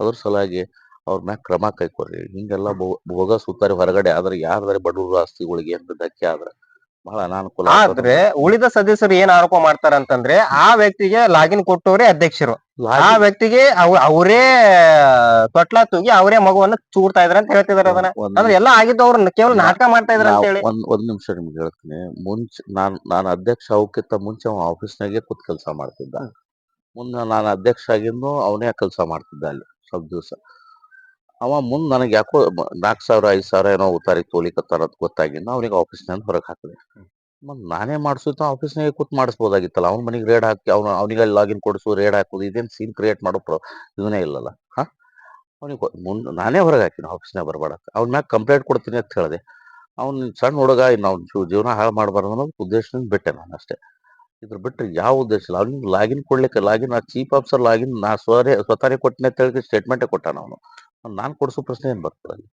ಅದ್ರ ಸಲುವಾಗಿ ಅವ್ರ ಮ್ಯಾಗ ಕ್ರಮ ಕೈಕೊಡ್ರಿ. ಹಿಂಗೆಲ್ಲ ಭೋಗ ಸುತ್ತಾರೆ ಹೊರಗಡೆ ಆದ್ರೆ ಯಾರ್ದಾರೆ ಬಡವರು ಆಸ್ತಿಗಳಿಗೆ ಅಂತ ಧಕ್ಕೆ ಆದ್ರೆ ಬಹಳ ಅನಾನುಕೂಲ ಆದ್ರೆ ಉಳಿದ ಸದಸ್ಯರು ಏನ್ ಆರೋಪ ಮಾಡ್ತಾರ ಅಂತಂದ್ರೆ ಆ ವ್ಯಕ್ತಿಗೆ ಲಾಗಿನ್ ಕೊಟ್ಟವರೇ ಅಧ್ಯಕ್ಷರು. ಆ ವ್ಯಕ್ತಿಗೆ ಅವರೇ ತೊಟ್ಲ ತೂಗಿ ಅವರೇ ಮಗುವನ್ನ ಚೂಡ್ತಾ ಇದ್ರ ಅಂತ ಹೇಳ್ತಿದಾರೆ ಅದನ್ನ. ಅಂದ್ರೆ ಎಲ್ಲ ಆಗಿದ್ದು ಅವ್ರನ್ನ ಕೇವಲ ನಾಟಕ ಮಾಡ್ತಾ ಇದ್ರ ಅಂತ ಹೇಳಿ. ಒಂದ್ ಒಂದ್ ನಿಮಿಷ ನಿಮ್ಗೆ ಹೇಳ್ತೀನಿ. ಮುಂಚೆ ನಾನ್ ನಾನು ಅಧ್ಯಕ್ಷ ಅವಕ್ಕಿಂತ ಮುಂಚೆ ಅವ ಆಫೀಸ್ನಾಗೆ ಕೂತ್ ಕೆಲಸ ಮಾಡ್ತಿದ್ದ. ಮುಂದೆ ನಾನು ಅಧ್ಯಕ್ಷ ಆಗಿಂದು ಅವನೇ ಕೆಲಸ ಮಾಡ್ತಿದ್ದ ಅಲ್ಲಿ ಸ್ವಲ್ಪ ದಿವಸ. ಅವ ಮುಂದ್ ನನಗೆ ಯಾಕೋ ನಾಲ್ಕು ಸಾವಿರ ಐದು ಸಾವಿರ ಏನೋ ಉತ್ತಾರಿ ತೋಲಿಕತ್ತಾರ ಅಂತ ಗೊತ್ತಾಗಿಂದ ಅವನಿಗೆ ಆಫೀಸ್ನಿಂದ ಹೊರಗೆ ಹಾಕಿದೆ. ಮತ್ ನಾನೇ ಮಾಡಿಸಿತ್ತು ಆಫೀಸ್ನಾಗೆ ಕೂತ್ ಮಾಡಿಸ್ಬೋದಾಗಿತ್ತಲ್ಲ ಅವ್ನ ಮನೆಗೆ ರೇಡ್ ಹಾಕಿ ಅವ್ನು ಅವನಿಗೆ ಲಾಗಿನ್ ಕೊಡಿಸು ರೇಡ್ ಹಾಕೋದು ಇದೇನು ಸೀನ್ ಕ್ರಿಯೇಟ್ ಮಾಡೋ ಪ್ರ ಇದನ್ನೇ ಇಲ್ಲಲ್ಲ. ಹಾ? ಅವನಿಗೆ ಮುಂದೆ ನಾನೇ ಹೊರಗೆ ಹಾಕಿನ ಆಫೀಸ್ನಾಗ ಬರಬೇಡ ಅವ್ನ ಮ್ಯಾಗ ಕಂಪ್ಲೇಂಟ್ ಕೊಡ್ತೀನಿ ಅಂತ ಹೇಳಿದೆ. ಅವ್ನು ಸಣ್ಣ ಹುಡುಗ ಇನ್ನು ಅವ್ನ ಜೀವನ ಹಾಳು ಮಾಡಬಾರ್ದು ಅನ್ನೋದು ಉದ್ದೇಶದಿಂದ ಬಿಟ್ಟೆ ನಾನು ಅಷ್ಟೇ. ಇದ್ರ ಬಿಟ್ಟರೆ ಯಾವ ಉದ್ದೇಶ ಇಲ್ಲ ಅವ್ನಿಗೆ ಲಾಗಿನ್ ಕೊಡ್ಲಿಕ್ಕೆ ಲಾಗಿನ್ ಆ ಚೀಫ್ ಆಫೀಸರ್ ಲಾಗಿನ್ ನಾ ಸ್ವರೇ ಸ್ವತಾನೇ ಕೊಟ್ಟಿನ ಅಂತ ಹೇಳಿ ಸ್ಟೇಟ್ಮೆಂಟೇ ಕೊಟ್ಟಾನ ಅವನು. ನಾನು ಕೊಡಿಸೋ ಪ್ರಶ್ನೆ ಏನ್ ಬರ್ತದೆ ಅಲ್ಲಿ?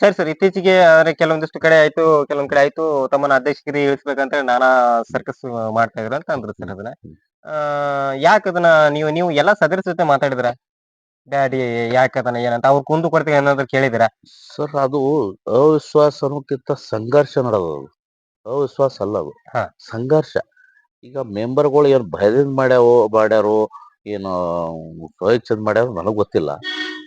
ಸರಿ ಸರ್. ಇತ್ತೀಚೆಗೆ ಅಂದ್ರೆ ಕೆಲವೊಂದಿಷ್ಟು ಕಡೆ ಆಯ್ತು ಕೆಲವೊಂದ್ ಕಡೆ ಆಯ್ತು. ತಮ್ಮನ್ನ ಅಧ್ಯಕ್ಷಗಿರಿ ಇಳಿಸ್ಬೇಕಂತ ನಾನಾ ಸರ್ಕಸ್ ಮಾಡ್ತಾ ಇದ್ರ ಅಂತ ಅಂದ್ರೆ ಸರ್ ಅದನ್ನ. ಯಾಕೆ ಅದನ್ನ ನೀವು ನೀವು ಎಲ್ಲಾ ಸದಸ್ಯರ ಜೊತೆ ಮಾತಾಡಿದ್ರ? ಡ್ಯಾಡಿ ಯಾಕೆ ಅದನ್ನ ಏನಂತ ಅವ್ರು ಕುಂದು ಕೊಡ್ತೀವಿ ಏನಾದ್ರು ಕೇಳಿದಿರ? ಸರ್ ಅದು ಅವಿಶ್ವಾಸ ಅನ್ನೋಕ್ಕಿಂತ ಸಂಘರ್ಷ ನಡೆದದು ಅವಿಶ್ವಾಸ ಅಲ್ಲ ಅದು. ಹಾ. ಸಂಘರ್ಷ. ಈಗ ಮೆಂಬರ್ಗಳು ಏನ್ ಭಯದಿಂದ ಮಾಡ್ಯಾವೋ ಮಾಡ್ಯಾರೋ ಏನು ಪ್ರಯೋಗ ಚಂದ್ ಮಾಡ್ಯಾರ ನನಗ್ ಗೊತ್ತಿಲ್ಲ.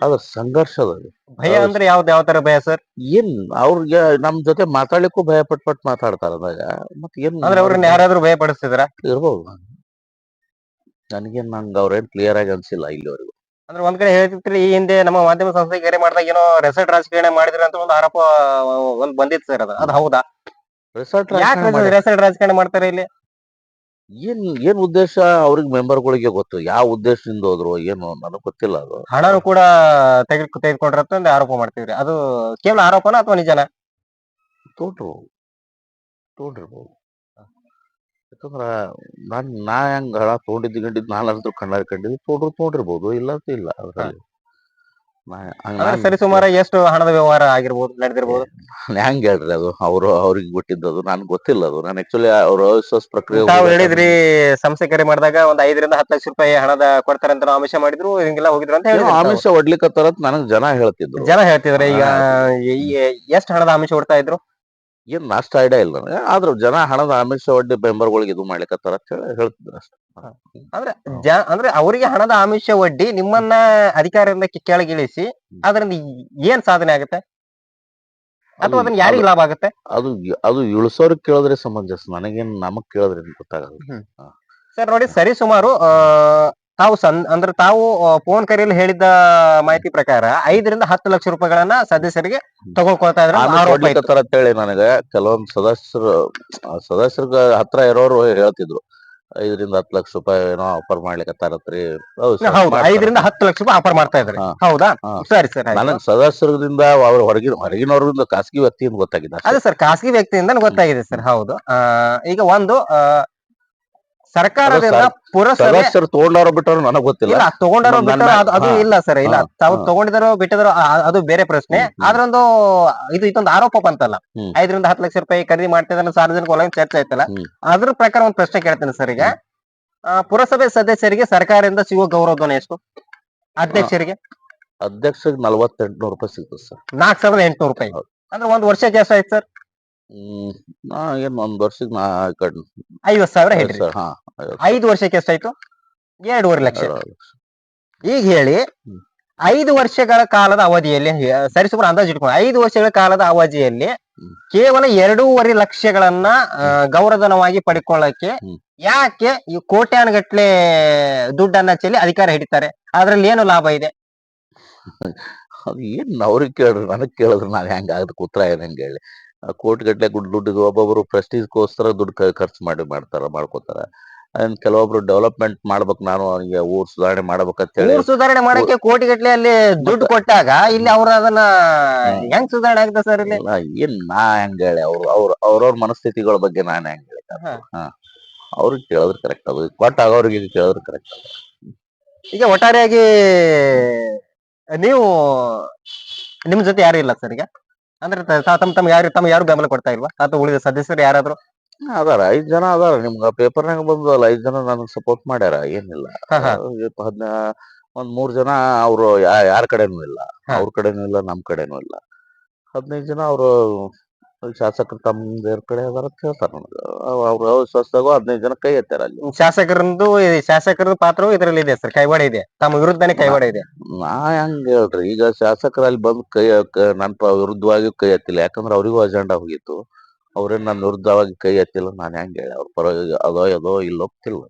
ಆದ್ರೆ ಸಂಘರ್ಷ ಅದ. ಅದು. ಭಯ. ಅಂದ್ರೆ ಯಾವ್ದು ಯಾವ ತರ ಭಯ ಸರ್? ಏನ್ ಅವ್ರಿಗೆ ನಮ್ ಜೊತೆ ಮಾತಾಡ್ಲಿಕ್ಕೂ ಭಯ ಪಟ್ ಪಟ್ ಮಾತಾಡ್ತಾರ ಅದಾಗ ಮತ್ ಏನ್ ಅಂದ್ರೆ ಅವ್ರನ್ನ ಯಾರಾದ್ರೂ ಭಯ ಪಡಿಸ್ತಿದ್ರ? ಇರ್ಬೋದು. ನನಗೇನ್ ನಂಗೆ ಅವ್ರೇನ್ ಕ್ಲಿಯರ್ ಆಗಿ ಅನ್ಸಿಲ್ಲ ಇಲ್ಲಿವರೆಗೂ. ಅಂದ್ರೆ ಒಂದ್ ಕಡೆ ಹೇಳ್ತಿರ್ತೀರಿ ಈ ಹಿಂದೆ ನಮ್ಮ ಮಾಧ್ಯಮ ಸಂಸ್ಥೆ ಕರೆ ಮಾಡಿದಾಗ ಏನೋ ರೆಸಾರ್ಟ್ ರಾಜಕಾರಣ ಮಾಡಿದ್ರ ಅಂತ ಒಂದು ಆರೋಪ ಒಂದ್ ಬಂದಿತ್ತು ಸರ್ ಅದು. ಅದ್ ಹೌದಾ? ರೆಸಾರ್ಟ್ ಯಾಕೆ ರೆಸಾರ್ಟ್ ರಾಜಕಾರಣ ಮಾಡ್ತಾರೆ ಇಲ್ಲಿ? ಏನ್ ಏನ್ ಉದ್ದೇಶ ಅವ್ರಿಗೆ ಮೆಂಬರ್ಗಳಿಗೆ ಗೊತ್ತು? ಯಾವ ಉದ್ದೇಶದಿಂದ ಹೋದ್ರು ಏನು ನನಗ್ ಗೊತ್ತಿಲ್ಲ ಅದು. ಹಣನು ಕೂಡ ತೆಗೆದು ತೆಗೆದುಕೊಂಡ್ರ ಅಂತ ಆರೋಪ ಮಾಡ್ತಿದ್ರಿ. ಅದು ಕೇವಲ ಆರೋಪನ ಅಥವಾ ನಿಜನ? ತೋಡ್ರು ತೋಡಿರ್ಬೋದು ಯಾಕಂದ್ರ ನಾನ್ ನಾ ಹೆಂಗ್ ಹಣ ತೊಗೊಂಡಿದ್ದು ಗಂಡಿದ್ದು ನಾನು ಕಣ್ಣಾರ ಕಂಡಿದ್ದು ತೋಡ್ರು ತೊಗೊಂಡಿರ್ಬೋದು. ಇಲ್ಲ ಅಂತ ಇಲ್ಲ ಅದ್ರಲ್ಲಿ. ಅಂದ್ರೆ ನಾನ್- ಸರಿ ಸುಮಾರು ಎಷ್ಟು ಹಣದ ವ್ಯವಹಾರ ಆಗಿರ್ಬೋದು ನಡೆದಿರ್ಬೋದು? ನಾನ್ ಹೆಂಗ್ ಹೇಳ್ರಿ ಅದು? ಅವರು ಅವ್ರಿಗೆ ಗೊತ್ತಿದ್ದದು ನನ್ಗೆ ಗೊತ್ತಿಲ್ಲ ಅದು. ನಾನು ಆಕ್ಚುಲಿ ಅವ್ರ ಅವಿಶ್ವಾಸ ಪ್ರಕ್ರಿಯೆ ತಾವು ಹೇಳಿದ್ರಿ ಸಂಸ್ಥೆ ಕರೆ ಮಾಡಿದಾಗ ಒಂದ್ ಐದರಿಂದ ಹತ್ತು ಲಕ್ಷ ರೂಪಾಯಿ ಹಣದ ಕೊಡ್ತಾರೆ ಅಂತ ನಾವು ಆಮಿಷ ಮಾಡಿದ್ರು ಹಿಂಗೆಲ್ಲ ಹೋಗಿದ್ರು ಅಂತ ಹೇಳಿ. ಆಮಿಷ ಹೊಡ್ಲಿಕ್ಕೆ ಅಂತ ನನಗ್ ಜನ ಹೇಳ್ತಿದ್ರು. ಜನ ಹೇಳ್ತಿದ್ರೆ ಈಗ. ಎಷ್ಟು ಹಣದ ಆಮಿಷ ಹೊಡ್ತಾ ಇದ್ರು? ಏನ್ ನಾಷ್ಟ ಐಡಿಯಾ ಇಲ್ಲ ನನಗೆ. ಆದ್ರೂ ಜನ ಹಣದ ಆಮಿಷ ಒಡ್ಡಿ ಮೆಂಬರ್ಗಳಿಗೆ ಇದು ಮಾಡ್ಲಿಕ್ಕತ್ತಾರ ಅಂತ ಹೇಳಿ ಹೇಳ್ತಿದ್ರು ಅಷ್ಟೇ. ಅಂದ್ರೆ ಜ ಅಂದ್ರೆ ಅವರಿಗೆ ಹಣದ ಆಮಿಷ ಒಡ್ಡಿ ನಿಮ್ಮನ್ನ ಅಧಿಕಾರದಿಂದ ಕಿ- ಕೆಳಗಿಳಿಸಿ ಅದರಿಂದ ಏನ್ ಸಾಧನೆ ಆಗುತ್ತೆ? ಅಥವಾ ಅದನ್ನ ಯಾರಿಗೆ ಲಾಭ ಆಗುತ್ತೆ? ಅದು ಅದು ಇಳಿಸೋರ್ ಕೇಳಿದ್ರೆ ಸಮಂಜಸ. ನನಗೇನ್ ನಮಗ್ ಕೇಳಿದ್ರೆ ಏನ್ ಗೊತ್ತಾಗಲ್ಲ ಸರ್ ನೋಡಿ ಸರಿ ಸುಮಾರು ತಾವು ಸನ್ ಅಂದ್ರೆ ತಾವು ಫೋನ್ ಕರೆಯಲ್ಲಿ ಹೇಳಿದ್ದ ಮಾಹಿತಿ ಪ್ರಕಾರ ಐದರಿಂದ ಹತ್ತು ಲಕ್ಷ ರೂಪಾಯಿಗಳನ್ನ ಸದಸ್ಯರಿಗೆ ತಗೊಳ್ಕೊಳ್ತಾ ಇದ್ರೆ ಆಮೇಲೆ ಆರೋಪ ಇತ್ತು. ಅಂತ ಹೇಳಿ ನನಗೆ ಕೆಲವೊಂದು ಸದಸ್ಯರು ಸದಸ್ಯರ ಹತ್ರ ಇರೋರು ಹೇಳ್ತಿದ್ರು ಐದರಿಂದ ಹತ್ತು ಲಕ್ಷ ರೂಪಾಯಿ ಏನೋ ಆಫರ್ ಮಾಡ್ಲಿಕ್ಕತ್ತಾರತ್ರಿ ಹೌದು sir, ಹೌದು ಮಾಡ್ತಾರೆ. ಐದರಿಂದ ಹತ್ತು ಲಕ್ಷ ರೂಪಾಯಿ ಆಫರ್ ಮಾಡ್ತಾ ಇದ್ದಾರೆ ಹಾ. ಹೌದಾ ಹಾ. ಸರಿ ಸರ್ ನನಗೆ ನನಗ್ ಸದಸ್ಯರಿಂದ ಅವ್ರ ಹೊರಗಿನ ಹೊರಗಿನವ್ರಿಂದ ಖಾಸಗಿ ವ್ಯಕ್ತಿಯಿಂದ ಗೊತ್ತಾಗಿದೆ ಅಷ್ಟೇ. ಅದೇ ಸರ್ ಖಾಸಗಿ ವ್ಯಕ್ತಿಯಿಂದ ಗೊತ್ತಾಗಿದೆ ಸರ್ ಹೌದು ಆ, ಈಗ ಒಂದು ಆ, ಸರ್ಕಾರದಿಂದ ಪುರಸಭೆ ಸದಸ್ಯರು ತಗೊಂಡಾರೋ ಬಿಟ್ಟವ್ರು ನನಗ್ ಗೊತ್ತಿಲ್ಲ ಇಲ್ಲ ತಗೊಂಡಾರೋ ಬಿಟ್ಟರೋ ಅದು ಅದು ಹಾ. ಇಲ್ಲ ಸರ್ ಇಲ್ಲ ಹಾ. ತಾವು ಹಾ. ತಗೊಂಡಿದಾರೋ ಬಿಟ್ಟಿದಾರೋ ಆ- ಆ- ಅದು ಬೇರೆ ಪ್ರಶ್ನೆ ಹ್ಮ್, ಹ್ಮ್. ಆದ್ರೊಂದು ಇದು ಇದೊಂದು ಆರೋಪ ಬಂತಲ್ಲ ಹ್ಮ್. ಐದರಿಂದ ಹತ್ತು ಲಕ್ಷ ರೂಪಾಯಿ ಖರೀದಿ ಮಾಡ್ತಿದ್ರೆ ಸಾರ್ವಜನಿಕ ವಲಯ ಚರ್ಚೆ ಆಯ್ತಲ್ಲ ಹ್ಮ್. ಅದ್ರ ಪ್ರಕಾರ ಒಂದು ಪ್ರಶ್ನೆ ಕೇಳ್ತೇನೆ ಸರ್ ಈಗ ಆ, ಪುರಸಭೆ ಸದಸ್ಯರಿಗೆ ಸರ್ಕಾರದಿಂದ ಸಿಗುವ ಗೌರವಧನ ಎಷ್ಟು ಅಧ್ಯಕ್ಷರಿಗೆ ಅಧ್ಯಕ್ಷರಿಗೆ ನಲವತ್ತೆಂಟು ನೂರು ರೂಪಾಯಿ ಸಿಗ್ತದೆ ಸರ್ ನಾಲ್ಕ್ ಸಾವಿರದ ಎಂಟುನೂರು ರೂಪಾಯಿ ಹೌದು. ಅಂದ್ರೆ ಒಂದ್ ವರ್ಷಕ್ಕೆ ಆಯ್ತು ಸರ್ ಹ್ಮ್ ನಾ ಏನ್ ಒಂದ್ ವರ್ಷಕ್ಕೆ ನಾ ಕಡ್ ಐವತ್ ಸಾವಿರ ಹೇಳ್ರಿ ಸರ್ ಹಾ ಐದು ವರ್ಷಕ್ಕೆ ಎಷ್ಟಾಯ್ತು? ಎರಡೂವರೆ ಲಕ್ಷ. ಈಗ ಹೇಳಿ. ಐದು ವರ್ಷಗಳ ಕಾಲದ ಅವಧಿಯಲ್ಲಿ ಸರಿ ಸರಿಸುಮಾರು ಅಂದಾಜು ಇಟ್ಕೊಂಡು ಐದು ವರ್ಷಗಳ ಕಾಲದ ಅವಧಿಯಲ್ಲಿ ಕೇವಲ ಎರಡೂವರೆ ಲಕ್ಷಗಳನ್ನ ಗೌರವಧನವಾಗಿ ಪಡ್ಕೊಳ್ಳಕ್ಕೆ ಯಾಕೆ ಈ ಕೋಟ್ಯಾನುಗಟ್ಲೆ ದುಡ್ಡನ್ನ ಚೆಲ್ಲಿ ಅಧಿಕಾರ ಹಿಡಿತಾರೆ? ಅದ್ರಲ್ಲಿ ಏನು ಲಾಭ ಇದೆ? [laughs] ಅದು ಏನ್ ಅವ್ರಿಗೆ ಕೇಳಿದ್ರು ನನಗ್ ಕೇಳಿದ್ರು ನಾವ್ ಹೆಂಗ ಅದಕ್ಕೆ ಉತ್ತರ ಏನಂಗೆ ಹೇಳಿ. ಕೋಟಿ ಗಟ್ಲೆ ದುಡ್ಡು ಇದು ಒಬ್ಬೊಬ್ರು ಪ್ರೆಸ್ಟೀಜ್ಗೋಸ್ಕರ ದುಡ್ಡು ಖರ್ಚು ಮಾಡಿ ಮಾಡ್ತಾರ ಮಾಡ್ಕೋತಾರ. ಅಂಡ್ ಕೆಲವೊಬ್ರು ಡೆವಲಪ್ಮೆಂಟ್ ಮಾಡ್ಬೇಕು ನಾನು ಅವನಿಗೆ ಊರ್ ಸುಧಾರಣೆ ಮಾಡ್ಬೇಕಂತ ಹೇಳಿ ಊರ್ ಸುಧಾರಣೆ ಮಾಡಕ್ಕೆ ಕೋಟಿಗಟ್ಟಲೆ ಅಲ್ಲಿ ದುಡ್ಡು ಕೊಟ್ಟಾಗ ಇಲ್ಲಿ ಅವ್ರ ಅದನ್ನ. ಹೆಂಗ್ ಸುಧಾರಣೆ ಆಗ್ತದೆ ಸರ್ ಇಲ್ಲಿ? ಇಲ್ಲ, ಏನ್ ನಾ ಹೆಂಗ ಹೇಳಿ ಅವ್ರು ಅವ್ರ ಅವ್ರವ್ರ ಮನಸ್ಥಿತಿಗಳ ಬಗ್ಗೆ ನಾನು ಹೆಂಗ್ ಹೇಳಿ ಹಾ. ಅವ್ರಿಗೆ ಕೇಳಿದ್ರೆ ಕರೆಕ್ಟ್ ಅದು. ಕೊಟ್ಟಾಗ ಅವ್ರಿಗೆ ಕೇಳಿದ್ರೆ ಕರೆಕ್ಟ್ ಈಗ ಒಟ್ಟಾರೆಯಾಗಿ ನೀವು ನಿಮ್ ಜೊತೆ ಯಾರು ಇಲ್ಲ ಸರ್ ಈಗ? ಅಂದ್ರೆ ತ- ತ- ತಮ್ಮ ತಮ್ಮ ಯಾರು ತಮ್ಮ ಯಾರು ಬೆಂಬಲ ಕೊಡ್ತಾ ಇಲ್ವಾ? ಅಥವಾ ಉಳಿದ ಸದಸ್ಯರು ಯಾರಾದ್ರೂ? ಅದಾರ. ಐದ್ ಜನ ಅದಾರ. ನಿಮ್ಗ ಪೇಪರ್ನಾಗ ಬಂದಲ್ಲ ಐದ್ ಜನ ನನಗ್ ಸಪೋರ್ಟ್ ಮಾಡ್ಯಾರ. ಏನಿಲ್ಲ. ಹಾ, ಹಾ. ಇವತ್ತು ಹದ್ನ ಒಂದ್ ಮೂರ್ ಜನ ಅವ್ರು ಯಾ- ಯಾರ್ ಕಡೆನೂ ಇಲ್ಲ. ಹಾ. ಅವ್ರ ಕಡೆನೂ ಇಲ್ಲ ನಮ್ ಕಡೆನೂ ಇಲ್ಲ. ಹದಿನೈದು ಜನ ಅವರು ಶಾಸಕರು ತಮ್ಮ ಕಡೆ ಅದಾರ ಅಂತ ಹೇಳ್ತಾರ ನನಗ. ಅವ್ರ ಅವಿಶ್ವಾಸದಾಗ ಹದಿನೈದು ಜನ ಕೈ ಎತ್ತಾರ ಅಲ್ಲಿ. ಶಾಸಕರಂದು ಶಾಸಕರ ಪಾತ್ರವು ಇದರಲ್ಲಿ ಇದೆ ಸರ್. ಕೈವಾಡ ಇದೆ. ತಮ್ಮ ವಿರುದ್ಧನೇ ಕೈವಾಡ ಇದೆ. ನಾ ಹೆಂಗ್ ಹೇಳ್ರಿ? ಈಗ ಶಾಸಕರು ಅಲ್ಲಿ ಬಂದು ಕೈ ಕ- ನನ್ ಪ- ವಿರುದ್ಧವಾಗಿ ಕೈ ಎತ್ತಿಲ್ಲ. ಯಾಕಂದ್ರೆ ಅವ್ರಿಗೂ ಅಜೆಂಡಾ ಹೋಗಿತ್ತು. ಅವ್ರೇನ್ ನನ್ನ ವಿರುದ್ಧವಾಗಿ ಕೈ ಎತ್ತಿಲ್ಲ ನಾನ್ ಹೆಂಗ್ ಹೇಳಿ ಅವ್ರ ಪರ ಅದೋ ಅದೋ ಇಲ್ಲೋ ಗೊತ್ತಿಲ್ಲ.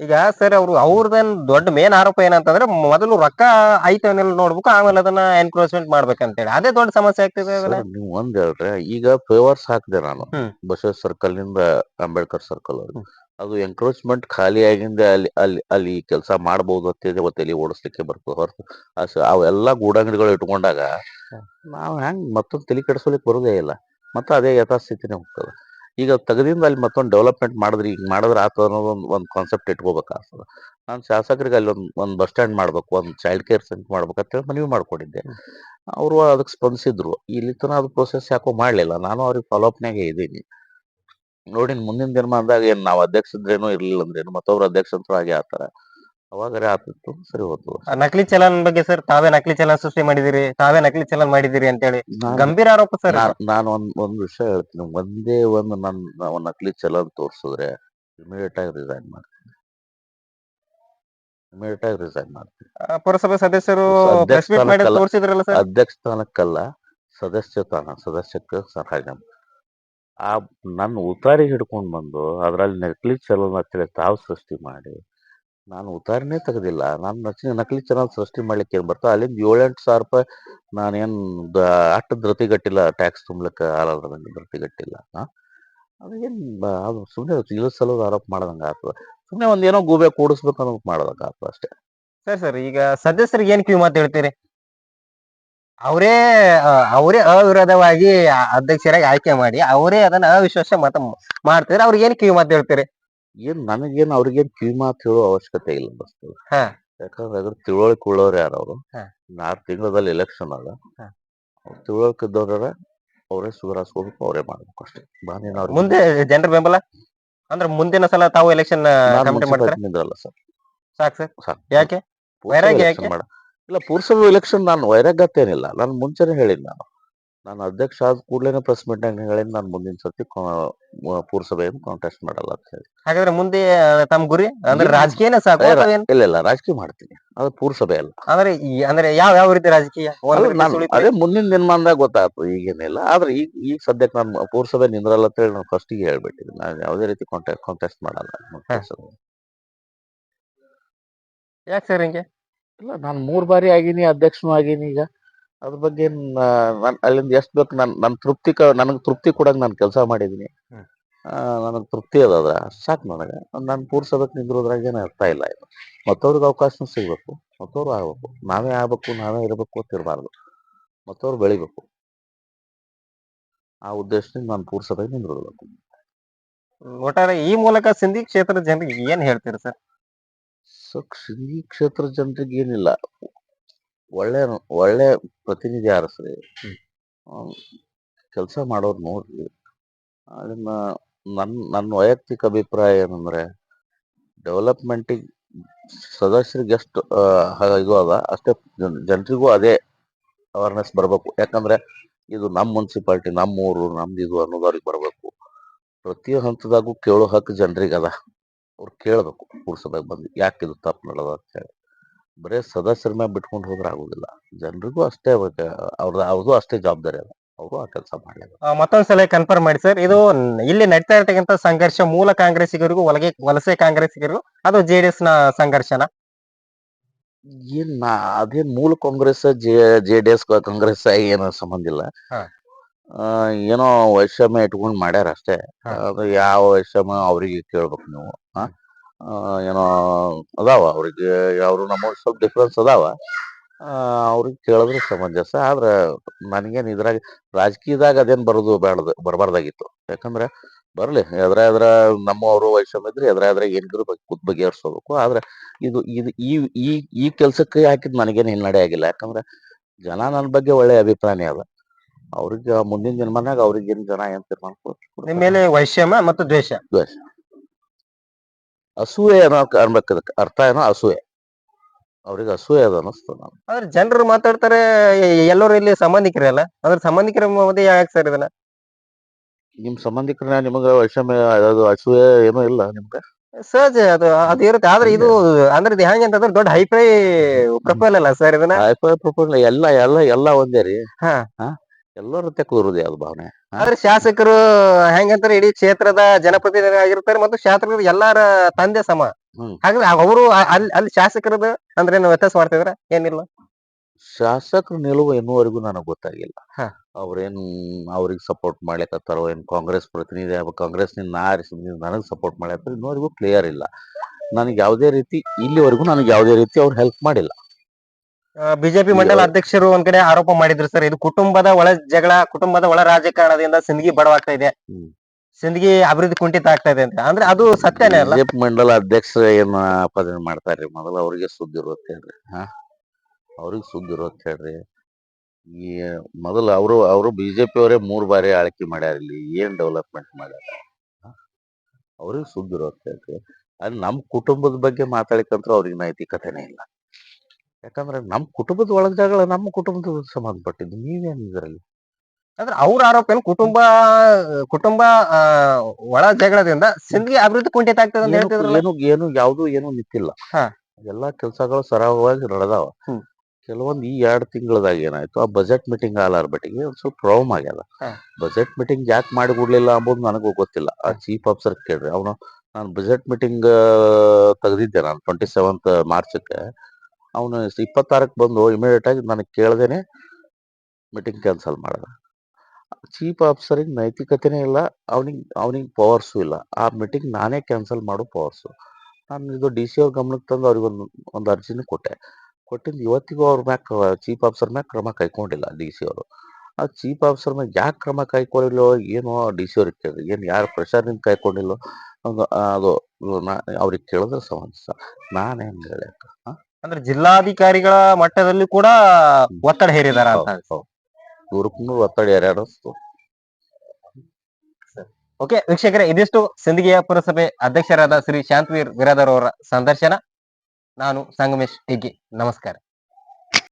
ಈಗ ಸರ್ ಅವ್ರು ಅವ್ರದೇನ್ ದೊಡ್ಡ ಮೇನ್ ಆರೋಪ ಏನಂತಂದ್ರೆ ಮೊದಲು ರೊಕ್ಕ ಐತೆ ಅನ್ನೋದ್ ನೋಡ್ಬೇಕು ಆಮೇಲೆ ಅದನ್ನ ಎನ್ಕ್ರೋಚ್ಮೆಂಟ್ ಮಾಡ್ಬೇಕಂತೇಳಿ. ಅದೇ ದೊಡ್ಡ ಸಮಸ್ಯೆ ಆಗ್ತಿದೆ ಅದನ್ನ ಸರ್, ನೀವ್ ಒಂದ್ ಹೇಳ್ರಿ ಈಗ ಫೇವರ್ಸ್ ಹಾಕಿದೆ ನಾನು ಹ್ಮ್. ಬಸವ ಸರ್ಕಲ್ನಿಂದ ಅಂಬೇಡ್ಕರ್ ಸರ್ಕಲ್ ಅವ್ರಿಗೆ. ಅದು ಎನ್ಕ್ರೋಚ್ಮೆಂಟ್ ಖಾಲಿ ಆಗಿಂದ ಅಲ್ಲಿ ಅಲ್ಲಿ ಅಲ್ಲಿ ಕೆಲಸ ಮಾಡಬಹುದು ಅಂತ ತಲೆ ಓಡಿಸ್ಲಿಕ್ಕೆ ಬರ್ತದೆ ಹೊರತು. ಅಸ- ಅವೆಲ್ಲಾ ಗೂಡಂಗಡಿಗಳು ಇಟ್ಕೊಂಡಾಗ ನಾವ್ ಹೆಂಗ್ ಮತ್ತೊಂದ್ ತಲೆ ಕೆಡಿಸೋಲಿಕ್ ಬರೋದೇ ಇಲ್ಲ. ಮತ್ತೆ ಅದೇ ಯಥಾಸ್ಥಿತಿನೇ ಹೋಗ್ತದೆ. ಈಗ ತೆಗದಿಂದ ಅಲ್ಲಿ ಮತ್ತೊಂದು ಡೆವಲಪ್ಮೆಂಟ್ ಮಾಡಿದ್ರೆ ಈಗ ಮಾಡಿದ್ರೆ ಆತ ಅನ್ನೋದು ಒಂದು ಒಂದು ಕಾನ್ಸೆಪ್ಟ್ ಇಟ್ಕೋಬೇಕಾಗ್ತದೆ. ನಾನು ಶಾಸಕರಿಗೆ ಅಲ್ಲಿ ಒಂದು ಒಂದು ಬಸ್ ಸ್ಟ್ಯಾಂಡ್ ಮಾಡ್ಬೇಕು, ಒಂದು ಚೈಲ್ಡ್ ಕೇರ್ ಸೆಂಟರ್ ಮಾಡ್ಬೇಕು ಅಂತೇಳಿ ಮನವಿ ಮಾಡ್ಕೊಂಡಿದ್ದೆ. ಅವರು ಅದಕ್ಕೆ ಸ್ಪಂದಿಸಿದ್ರು. ಇಲ್ಲಿ ತನಕ ಅದು ಪ್ರೊಸೆಸ್ ಯಾಕೋ ಮಾಡಲಿಲ್ಲ. ನಾನು ಅವ್ರಿಗೆ ಫಾಲೋಅಪ್ನಾಗೆ ಇದ್ದೀನಿ. ನೋಡಿ ಮುಂದಿನ ದಿನಮಾನದಾಗ ಏನು ನಾವು ಅಧ್ಯಕ್ಷ ಇದ್ರೇನು ಇರ್ಲಿಲ್ಲ ಅಂದ್ರೇನು ಮತ್ತೊಬ್ರು ಅಧ್ಯಕ್ಷ ಅಂತೂ ಹಾಗೆ ಆತರ ಅವಾಗರೆ ಆಗ್ತಿತ್ತು ಸರಿ ಹೋತು ಆ ನಕಲಿ ಚಲನ್ ಬಗ್ಗೆ ಸರ್ ತಾವೇ ನಕಲಿ ಚಲನ್ ಸೃಷ್ಟಿ ಮಾಡಿದಿರಿ? ತಾವೇ ನಕಲಿ ಚಲನ್ ಮಾಡಿದಿರಿ ಅಂತೇಳಿ. ಹೇಳಿ ಗಂಭೀರ ಆರೋಪ ಸರ್. ನಾನು ಒಂದ್ ಒಂದ್ ವಿಷಯ ಹೇಳ್ತೀನಿ. ಒಂದೇ ಒಂದು ನನ್ ಒಂದ್ ನಕಲಿ ಚಲನ್ ತೋರಿಸಿದ್ರೆ ಇಮಿಡಿಯೇಟ್ ಆಗಿ ರಿಸೈನ್ ಮಾಡ್ತೀನಿ. ಇಮಿಡಿಯೇಟ್ ಆಗಿ ರಿಸೈನ್ ಮಾಡ್ತೀನಿ. ಆ, ಪುರಸಭೆ ಸದಸ್ಯರು. ತೋರಿಸಿದ್ರಲ್ಲ ಸರ್ ಅಧ್ಯಕ್ಷ ಸ್ಥಾನಕ್ಕಲ್ಲ ಸದಸ್ಯ ಸ್ಥಾನ ಸದಸ್ಯಕ್ಕೆ ಸಹಾಯ ಆ ನನ್ನ ಉತ್ತಾರಿ ಹಿಡ್ಕೊಂಡ್ ಬಂದು ಅದ್ರಲ್ಲಿ ನಕಲಿ ಚಲನ ಅಂತೇಳಿ ತಾವು ಸೃಷ್ಟಿ ಮಾಡಿ ನಾನು ಉತ್ತಾರಿನೇ ತೆಗೆದಿಲ್ಲ. ನಾನು ನಕಲಿ ನಕಲಿ ಚಾನಲ್ ಸೃಷ್ಟಿ ಮಾಡ್ಲಿಕ್ಕೆ ಏನು ಬರ್ತಾ ಅಲ್ಲಿಂದ ಏಳೆಂಟು ಸಾವಿರ ರೂಪಾಯಿ ನಾನೇನು ದ- ಅಷ್ಟು ಧೃತಿಗಟ್ಟಿಲ್ಲ ಟ್ಯಾಕ್ಸ್ ತುಂಬಲಿಕ್ಕೆ ಆಲಾರ್ದಂಗೆ ಧೃತಿಗಟ್ಟಿಲ್ಲ ಗಟ್ಟಿಲ್ಲ ಅದೇನ್ ಅದು ಸುಮ್ಮನೆ ಇಲ್ಲ ಸಲದ ಆರೋಪ ಮಾಡ್ದಂಗ ಆಗ್ತದೆ ಸುಮ್ಮನೆ ಒಂದೇನೋ ಗೂಬೆ ಕೂಡಿಸ್ಬೇಕು ಅನ್ನೋದು ಮಾಡ್ದಂಗ ಆಗ್ತದೆ ಅಷ್ಟೇ. ಸರ್ ಸರ್, ಈಗ ಸದಸ್ಯರಿಗೆ ಏನು ಕಿವಿ ಮಾತು ಹೇಳ್ತೀರಿ? ಅವರೇ ಅವರೇ ಅವಿರೋಧವಾಗಿ ಅಧ್ಯಕ್ಷರಾಗಿ ಆಯ್ಕೆ ಮಾಡಿ, ಅವರೇ ಅದನ್ನ ಅವಿಶ್ವಾಸ ಮತ ಮಾಡ್ತಿದ್ರೆ ಅವ್ರಿಗೆ ಏನು ಕಿವಿ ಮಾತು ಹೇಳ್ತೀರಿ? ಏನ್ ನನಗೇನ್ ಅವ್ರಿಗೇನ್ ಕಿವಿ ಮಾತು ಹೇಳೋ ಅವಶ್ಯಕತೆ ಇಲ್ಲ ಬಸ್ತದ ಹಾ. ಯಾಕಂದ್ರೆ ಅದ್ರ ತಿಳುವಳಿಕೆ ಉಳ್ಳವ್ರು ಯಾರು ಅವರು ಹಾ. ಆರು ತಿಂಗಳಲ್ಲಿ ಎಲೆಕ್ಷನ್ ಅದ. ಹಾ. ಅವ್ರ್ ತಿಳುವಳಿಕೆ ಇದ್ದವ್ರ ಅವರೇ ಸುಧಾರಿಸ್ಕೋಬೇಕು ಅವರೇ ಮಾಡ್ಬೇಕು ಅಷ್ಟೇ. ಬಾನಿನ ಅವ್ರಿಗೆ ಮುಂದೆ ಜನರ ಬೆಂಬಲ? ಅಂದ್ರೆ ಮುಂದಿನ ಸಲ ತಾವು ಎಲೆಕ್ಷನ್ ನಾನ್ ಕಮಿಟಿ ಮಾಡ್ತಾರೆ? ಸರ್. ಸಾಕು ಸರ್. ಸಾಕು. ಯಾಕೆ? ವೈರಾಗ್ಯ election ಯಾಕೆ? ಮಾಡ. ಇಲ್ಲ ಪುರುಷರು ಎಲೆಕ್ಷನ್ ನಾನು ವೈರಾಗ್ಯತ್ತೇನಿಲ್ಲ ನಾನು ಮುಂಚೆನೆ ಹೇಳಿದ್ ನಾನು. ನಾನು ಅಧ್ಯಕ್ಷ ಆದ ಕೂಡಲೇ ಪ್ರೆಸ್ ಮೀಟ್ನಾಗ ಹೇಳಿದ್ ನಾನು ಮುಂದಿನ ಸತಿ ಪುರಸಭೆಯನ್ನು ಕಾಂಟೆಸ್ಟ್ ಮಾಡಲ್ಲ ಅಂತ ಹೇಳಿ. ಹಾಗಾದ್ರೆ ಮುಂದೆ ತಮ್ಮ ಗುರಿ? ಅಂದ್ರೆ? ರಾಜಕೀಯನೇ ಸಾಕು ಏ, ಅಥವಾ ಏನ್? ಇಲ್ಲ ಇಲ್ಲ ರಾಜಕೀಯ ಮಾಡ್ತೀನಿ. ಅದು ಪುರಸಭೆ ಅಲ್ಲ. ಅಂದ್ರೆ ಈ- ಅಂದ್ರೆ ಯಾವ ಯಾವ ರೀತಿ ರಾಜಕೀಯ? ಒಂದ್ ಅಲ್ಲ, ರೀತಿ ನಾನ್ ಸುಳಿತು. ಅದೇ ಮುಂದಿನ ದಿನಮಾನದಾಗ ಗೊತ್ತಾಗ್ತದೆ ಈಗೇನಿಲ್ಲ. ಆದ್ರೆ ಈಗ ಈಗ ಸದ್ಯಕ್ಕೆ ನಾನು ಪುರಸಭೆ ನಿಂದ್ರಲ್ಲ ಅಂತ ಹೇಳಿ ನಾನು ಫಸ್ಟಿಗೆ ಹೇಳ್ಬಿಟ್ಟಿದ್ದೀನಿ. ನಾನು ಯಾವುದೇ ರೀತಿ ಕಾಂಟೆಸ್ಟ್ ಕಾಂಟೆಸ್ಟ್ ಮಾಡಲ್ಲ. ಯಾಕೆ ಸರ್ ಹಿಂಗೆ? ಇಲ್ಲ ನಾನು ಮೂರ್ ಬಾರಿ ಆಗೀನಿ ಅಧ್ಯಕ್ಷನೂ ಆಗೀನಿ ಈಗ. ಅದ್ರ ಬಗ್ಗೆ ಅಲ್ಲಿಂದ ಎಷ್ಟು ಬೇಕು ನನ್ ನನ್ ತೃಪ್ತಿ ನನಗೆ ತೃಪ್ತಿ ಕೊಡಂಗ್ ನಾನು ಕೆಲಸ ಮಾಡಿದೀನಿ. ನನಗೆ ತೃಪ್ತಿ ಅದ ಅದ್ರ ಸಾಕು ನನಗೆ. ನಾನು ಪೂರ್ಸೋದಕ್ಕೆ ನಿಂದ್ರೋದ್ರಾಗ ಏನು ಅರ್ಥ ಇಲ್ಲ ಇದು. ಮತ್ತವ್ರಿಗೆ ಅವಕಾಶ ಸಿಗ್ಬೇಕು ಮತ್ತವ್ರು ಆಗ್ಬೇಕು. ನಾವೇ ಆಗ್ಬೇಕು ನಾವೇ ಇರಬೇಕು ಅಂತ ಇರಬಾರ್ದು. ಮತ್ತವ್ರು ಬೆಳಿಬೇಕು. ಆ ಉದ್ದೇಶದಿಂದ ನಾನು ಪೂರ್ಸೋದಾಗ ನಿಂದ್ರೋದು ಒಟ್ಟಾರೆ ಈ ಮೂಲಕ ಸಿಂಧಿ ಕ್ಷೇತ್ರದ ಜನರಿಗೆ ಏನ್ ಹೇಳ್ತೀರಿ ಸರ್? ಸೊ ಸಿಂಧಿ ಕ್ಷೇತ್ರ ಜನರಿಗೆ ಏನಿಲ್ಲ. ಒಳ್ಳೆ ಒಳ್ಳೆ ಪ್ರತಿನಿಧಿ ಆರಿಸ್ರಿ ಕೆಲಸ ಮಾಡೋರು ನೋಡ್ರಿ. ಅದನ್ನ ನನ್ನ ನನ್ನ ವೈಯಕ್ತಿಕ ಅಭಿಪ್ರಾಯ ಏನಂದ್ರೆ ಡೆವಲಪ್ಮೆಂಟಿಗೆ ಸದಸ್ಯರಿಗೆ ಎಷ್ಟು ಇದು ಅದ ಅಷ್ಟೇ ಜನರಿಗೂ ಅದೇ ಅವೇರ್ನೆಸ್ ಬರಬೇಕು. ಯಾಕಂದ್ರೆ ಇದು ನಮ್ಮ ಮುನ್ಸಿಪಾಲ್ಟಿ ನಮ್ಮ ಊರು ನಮ್ದು ಇದು ಅನ್ನೋದು ಅವ್ರಿಗೆ ಬರಬೇಕು. ಪ್ರತಿ ಹಂತದಾಗೂ ಕೇಳೋ ಹಕ್ಕು ಜನರಿಗೆ ಅದ ಅವ್ರು ಕೇಳಬೇಕು ಪುರಸಭೆಗೆ ಬಂದು ಯಾಕೆ ಇದು ತಪ್ಪು ನಡೆದ ಅಂತ ಹೇಳಿ. ಬರೇ ಸದಸ್ಯರ ಮ್ಯಾಗ ಬಿಟ್ಕೊಂಡು ಹೋದ್ರೆ ಆಗುದಿಲ್ಲ. ಜನರಿಗೂ ಅಷ್ಟೇ ಅವ್ರದ್ದು ಅವ್ರದ್ದು ಅಷ್ಟೇ ಜವಾಬ್ದಾರಿ ಅದ. ಅವರು ಆ ಕೆಲಸ ಮಾಡ್ಲೇಬೇಕು ಮತ್ತೊಂದ್ ಸಲ ಕನ್ಫರ್ಮ್ ಮಾಡಿ ಸರ್ ಇದು ಇಲ್ಲಿ ನಡೀತಾ ಇರ್ತಕ್ಕಂಥ ಸಂಘರ್ಷ ಮೂಲ ಕಾಂಗ್ರೆಸ್ಸಿಗರಿಗೂ ಒಳಗೆ ವಲಸೆ ಕಾಂಗ್ರೆಸ್ಸಿಗರಿಗೂ ಅದು ಜೆಡಿಎಸ್ನ ಸಂಘರ್ಷನ? ಏನ್ ಅದೇನ್ ಮೂಲ Congress J J D S Congress ಏನು ಸಂಬಂಧ ಇಲ್ಲ. ಏನೋ ವೈಷಮ್ಯ ಇಟ್ಕೊಂಡ್ ಮಾಡ್ಯಾರ ಅಷ್ಟೇ. ಅದು ಯಾವ ವೈಷಮ್ಯ ಅವ್ರಿಗೆ ಕೇಳ್ಬೇಕು ನೀವು ಏನೋ ಅದಾವ ಅವ್ರಿಗೆ ಅವರು ನಮ್ಮ ಸ್ವಲ್ಪ ಡಿಫ್ರೆನ್ಸ್ ಅದಾವ. ಅವ್ರಿಗೆ ಕೇಳಿದ್ರೆ ಸಮಂಜಸ ಆದ್ರೆ ನನಗೇನು ಇದ್ರಾಗ ರಾಜಕೀಯದಾಗ ಅದೇನ್ ಬರೋದು ಬೇಡದ ಬರಬಾರ್ದಾಗಿತ್ತು. ಯಾಕಂದ್ರೆ ಬರಲಿ ಎದ್ರ ಎದ್ರ ನಮ್ಮವರು ಅವರು ವೈಷಮ್ಯ ಇದ್ರೆ ಎದ್ರ ಎದ್ರ ಏನಿದ್ರು ಬಗ್ಗೆ ಕೂತ್ ಬಗೆಹರಿಸ್ಕೋಬೇಕು ಆದ್ರೆ ಇದು ಇದು ಈ ಈ ಈ ಕೆಲ್ಸಕ್ಕೆ ಹಾಕಿದ್ ನನಗೇನು ಹಿನ್ನಡೆ ಆಗಿಲ್ಲ. ಯಾಕಂದ್ರೆ ಜನ ನನ್ನ ಬಗ್ಗೆ ಒಳ್ಳೆ ಅಭಿಪ್ರಾಯ ಅದ. ಅವ್ರಿಗೆ ಮುಂದಿನ ಜನ್ಮನಾಗ ಅವ್ರಿಗೆ ಏನು ಜನ ಏನ್ ತೀರ್ಮಾನ ನಿಮ್ಮ ನಿಮ್ ಮೇಲೆ ವೈಶ್ಯಮ ಮತ್ತು ದ್ವೇಷ. ಅಸೂಯೆ ಅನ್ನೋ ಅನ್ಬೇಕು ಅದಕ್ಕೆ. ಅರ್ಥ ಏನೋ ಅಸೂಯೆ. ಅವ್ರಿಗೆ ಅಸೂಯೆ ಅದ ಅನಿಸ್ತು ನಾನು ಆದ್ರೆ ಜನರು ಮಾತಾಡ್ತಾರೆ ಎ- ಎಲ್ಲರೂ ಇಲ್ಲಿ ಸಂಬಂಧಿಕರೇ ಅಲ್ಲ? ಅಂದ್ರೆ ಸಂಬಂಧಿಕರ ಮಧ್ಯೆ ಯಾಕೆ ಸರ್ ಇದನ್ನ? ನಿಮ್ ಸಂಬಂಧಿಕರ ನಿಮಗೆ ವೈಷಮ್ಯ ಅದು ಅಸೂಯೆ ಏನೋ ಇಲ್ಲ ನಿಮ್ಗೆ? ಸಹಜ ಅದು ಅದು ಇರುತ್ತೆ. ಆದ್ರೆ ಇದು ಅಂದ್ರೆ ಇದು ಹೆಂಗೆ ಅಂತಂದ್ರೆ ದೊಡ್ಡ ಹೈಫೈ ಪ್ರೊಫೈಲ್ ಅಲ್ಲ ಸರ್ ಇದನ್ನ? ಹೈಫೈ ಪ್ರೊಫೈಲ್ ಎಲ್ಲ ಎಲ್ಲ ಎಲ್ಲ ಒಂದೇ ರೀ. ಹಾ. ಹಾ. ಎಲ್ಲರ ಕೂರುದೇ ಅದು ಭಾವನೆ? ಆದ್ರೆ ಶಾಸಕರು ಹೆಂಗಂತಾರೆ ಇಡೀ ಕ್ಷೇತ್ರದ ಜನಪ್ರತಿನಿಧಿ ಆಗಿರ್ತಾರೆ ಮತ್ತು ಶಾಸಕರು ಎಲ್ಲಾರ ತಂದೆ ಸಮ. ಹ್ಮ್. ಹಾಗಾದ್ರೆ ಅವರು ಅಲ್ಲಿ ಅಲ್ಲಿ ಶಾಸಕರದ ಅಂದ್ರೆ ಏನು ವ್ಯತ್ಯಾಸ ಮಾಡ್ತಿದ್ರ ಏನಿಲ್ಲ? ಶಾಸಕರ ನಿಲುವು ಇನ್ನೂವರೆಗೂ ನನಗೆ ಗೊತ್ತಾಗಿಲ್ಲ. ಹಾ. ಅವ್ರೇನ್ ಅವ್ರಿಗೆ ಸಪೋರ್ಟ್ ಮಾಡ್ಲಿಕತ್ತಾರೋ ಏನ್ ಕಾಂಗ್ರೆಸ್ ಪ್ರತಿನಿಧಿ ಕಾಂಗ್ರೆಸ್ನಿಂದ ನಾ ನನಗೆ ಸಪೋರ್ಟ್ ಮಾಡ್ಲತ್ತಾರ ಇನ್ನೂವರೆಗೂ ಕ್ಲಿಯರ್ ಇಲ್ಲ. ನನಗೆ ಯಾವುದೇ ರೀತಿ ಇಲ್ಲಿವರೆಗೂ ನನಗೆ ಯಾವುದೇ ರೀತಿ ಅವ್ರು ಹೆಲ್ಪ್ ಮಾಡಿಲ್ಲ. ಬಿಜೆಪಿ ಮಂಡಲ ಅಧ್ಯಕ್ಷರು ಒಂದ್ ಕಡೆ ಆರೋಪ ಮಾಡಿದ್ರು ಸರ್. ಇದು ಕುಟುಂಬದ ಒಳ ಜಗಳ ಕುಟುಂಬದ ಒಳ ರಾಜಕಾರಣದಿಂದ ಸಿಂದಗಿ ಬಡವಾಗ್ತಾ ಇದೆ. ಸಿಂದಗಿ ಅಭಿವೃದ್ಧಿ ಕುಂಠಿತ ಆಗ್ತಾ ಇದೆ ಅಂತ. ಅಂದ್ರೆ ಅದು ಸತ್ಯನೇ ಅಲ್ಲ. ಬಿಜೆಪಿ ಮಂಡಲ ಅಧ್ಯಕ್ಷ ಏನ್ ಪದವಿ ಮಾಡ್ತಾರ್ರಿ ಮೊದಲು? ಅವ್ರಿಗೆ ಸುದ್ದಿ ಇರುತ್ತೆ ಹೇಳ್ರಿ ಹಾ? ಅವ್ರಿಗೆ ಸುದ್ದಿ ಇರುತ್ತೆ ಹೇಳ್ರಿ. ಈ ಮೊದಲು ಅವರು ಅವರು ಬಿಜೆಪಿ ಅವರೇ ಮೂರು ಬಾರಿ ಆಳ್ಕೆ ಮಾಡ್ಯಾರ ಇಲ್ಲಿ. ಏನ್ ಡೆವಲಪ್ಮೆಂಟ್ ಮಾಡ್ಯಾರ? ಅವ್ರಿಗೆ ಸುದ್ದಿ ಇರುತ್ತೆ ಹೇಳ್ರಿ. ಅಲ್ಲಿ ನಮ್ಮ ಕುಟುಂಬದ ಬಗ್ಗೆ ಮಾತಾಡ್ಕಂತ್ರ ಅವ್ರಿಗೆ ನೈತಿಕತೆನೇ ಇಲ್ಲ. ಯಾಕಂದ್ರೆ ನಮ್ ಕುಟುಂಬದ ಒಳಗ ಜಗಳ ನಮ್ಮ ಕುಟುಂಬದ ಸಂಬಂಧಪಟ್ಟಿದ್ದು ನೀವೇನ್ ಇದ್ರಲ್ಲಿ? ಅಂದ್ರೆ ಅವ್ರ ಆರೋಪ ಏನು ಕುಟುಂಬ ಕುಟುಂಬ ಒಳ ಜಗಳದಿಂದ ಸಿಂಧಿ ಅಭಿವೃದ್ಧಿ ಕುಂಠಿತ ಆಗ್ತದೆ ಅಂತ ಏನು ಹೇಳ್ತಿದ್ರಲ್ಲ? ಏನು ಏನು ಯಾವ್ದು ಏನು ನಿಂತಿಲ್ಲ. ಹಾ. ಎಲ್ಲಾ ಕೆಲಸಗಳು ಸರಾಗವಾಗಿ ನಡೆದಾವ. ಕೆಲವೊಂದು ಕೆಲವೊಂದ್ ಈ ಎರಡ್ ತಿಂಗಳದಾಗ ಏನಾಯ್ತು ಆ ಬಜೆಟ್ ಮೀಟಿಂಗ್ ಆಲಾರ್ ಬಟ್ಟಿಗೆ ಒಂದ್ ಸ್ವಲ್ಪ ಪ್ರಾಬ್ಲಮ್ ಆಗ್ಯದ. ಹಾ. ಬಜೆಟ್ ಮೀಟಿಂಗ್ ಯಾಕೆ ಮಾಡಿ ಕೊಡ್ಲಿಲ್ಲ ಅಂಬುದು ನನಗೂ ಗೊತ್ತಿಲ್ಲ. ಆ ಚೀಫ್ ಆಫೀಸರ್ ಕೇಳ್ರಿ ಅವನು ನಾನು ಬಜೆಟ್ ಮೀಟಿಂಗ್ ತೆಗ್ದಿದ್ದೆ ನಾನು ಟ್ವೆಂಟಿ ಸೆವೆಂತ್ ಮಾರ್ಚಕ್ಕೆ. ಅವನು ಇಪ್ಪತ್ತಾರಕ್ಕೆ ಬಂದು ಇಮಿಡಿಯೇಟಾಗಿ ನನಗೆ ಕೇಳ್ದೇನೆ ಮೀಟಿಂಗ್ ಕ್ಯಾನ್ಸಲ್ ಮಾಡ್ದ. ಚೀಫ್ ಆಫೀಸರಿಗೆ ನೈತಿಕತೆನೇ ಇಲ್ಲ, ಅವನಿಗೆ ಅವನಿಗೆ ಪವರ್ಸು ಇಲ್ಲ. ಆ ಮೀಟಿಂಗ್ ನಾನೇ ಕ್ಯಾನ್ಸಲ್ ಮಾಡೋ ಪವರ್ಸು ನಾನು ಇದು ಡಿ ಸಿ ಅವ್ರ ಗಮನಕ್ಕೆ ತಂದು ಅವ್ರಿಗೊಂದು ಒಂದು ಅರ್ಜಿನೂ ಕೊಟ್ಟೆ. ಕೊಟ್ಟಿದ್ದು ಇವತ್ತಿಗೂ ಅವ್ರ ಮ್ಯಾಗ ಚೀಫ್ ಆಫೀಸರ್ ಮ್ಯಾಗ ಕ್ರಮ ಕೈಕೊಂಡಿಲ್ಲ ಡಿ ಸಿ ಅವರು. ಆ ಚೀಫ್ ಆಫೀಸರ್ ಮ್ಯಾಗ ಯಾಕೆ ಕ್ರಮ ಕೈಕೊಂಡಿಲ್ಲೋ ಏನೋ ಡಿ ಸಿ ಅವ್ರಿಗೆ ಕೇಳಿದ್ರು ಏನು ಯಾರು ಪ್ರೆಷರ್ನಿಂದ ಕೈಕೊಂಡಿಲ್ಲೋ ಅದು ಅವ್ರಿಗೆ ಕೇಳಿದ್ರೆ ಸಮಸ್ಯ ನಾನೇನು ಹೆಂಗೆ ಹೇಳಿ ಅಂದ್ರೆ ಜಿಲ್ಲಾಧಿಕಾರಿಗಳ ಮಟ್ಟದಲ್ಲಿ ಕೂಡ ಒತ್ತಡ ಹೇರಿದಾರ ಅಂತ ಒತ್ತಡ ಯಾರ್ಯಾರು ಓಕೆ ವೀಕ್ಷಕರೇ ಇದಿಷ್ಟು ಸಿಂದಗಿಯ ಪುರಸಭೆ ಅಧ್ಯಕ್ಷರಾದ ಶ್ರೀ ಶಾಂತವೀರ್ ವಿರಾದರ್ ಅವರ ಸಂದರ್ಶನ. ನಾನು ಸಂಗಮೇಶ್ ಟಿಗಿ ನಮಸ್ಕಾರ.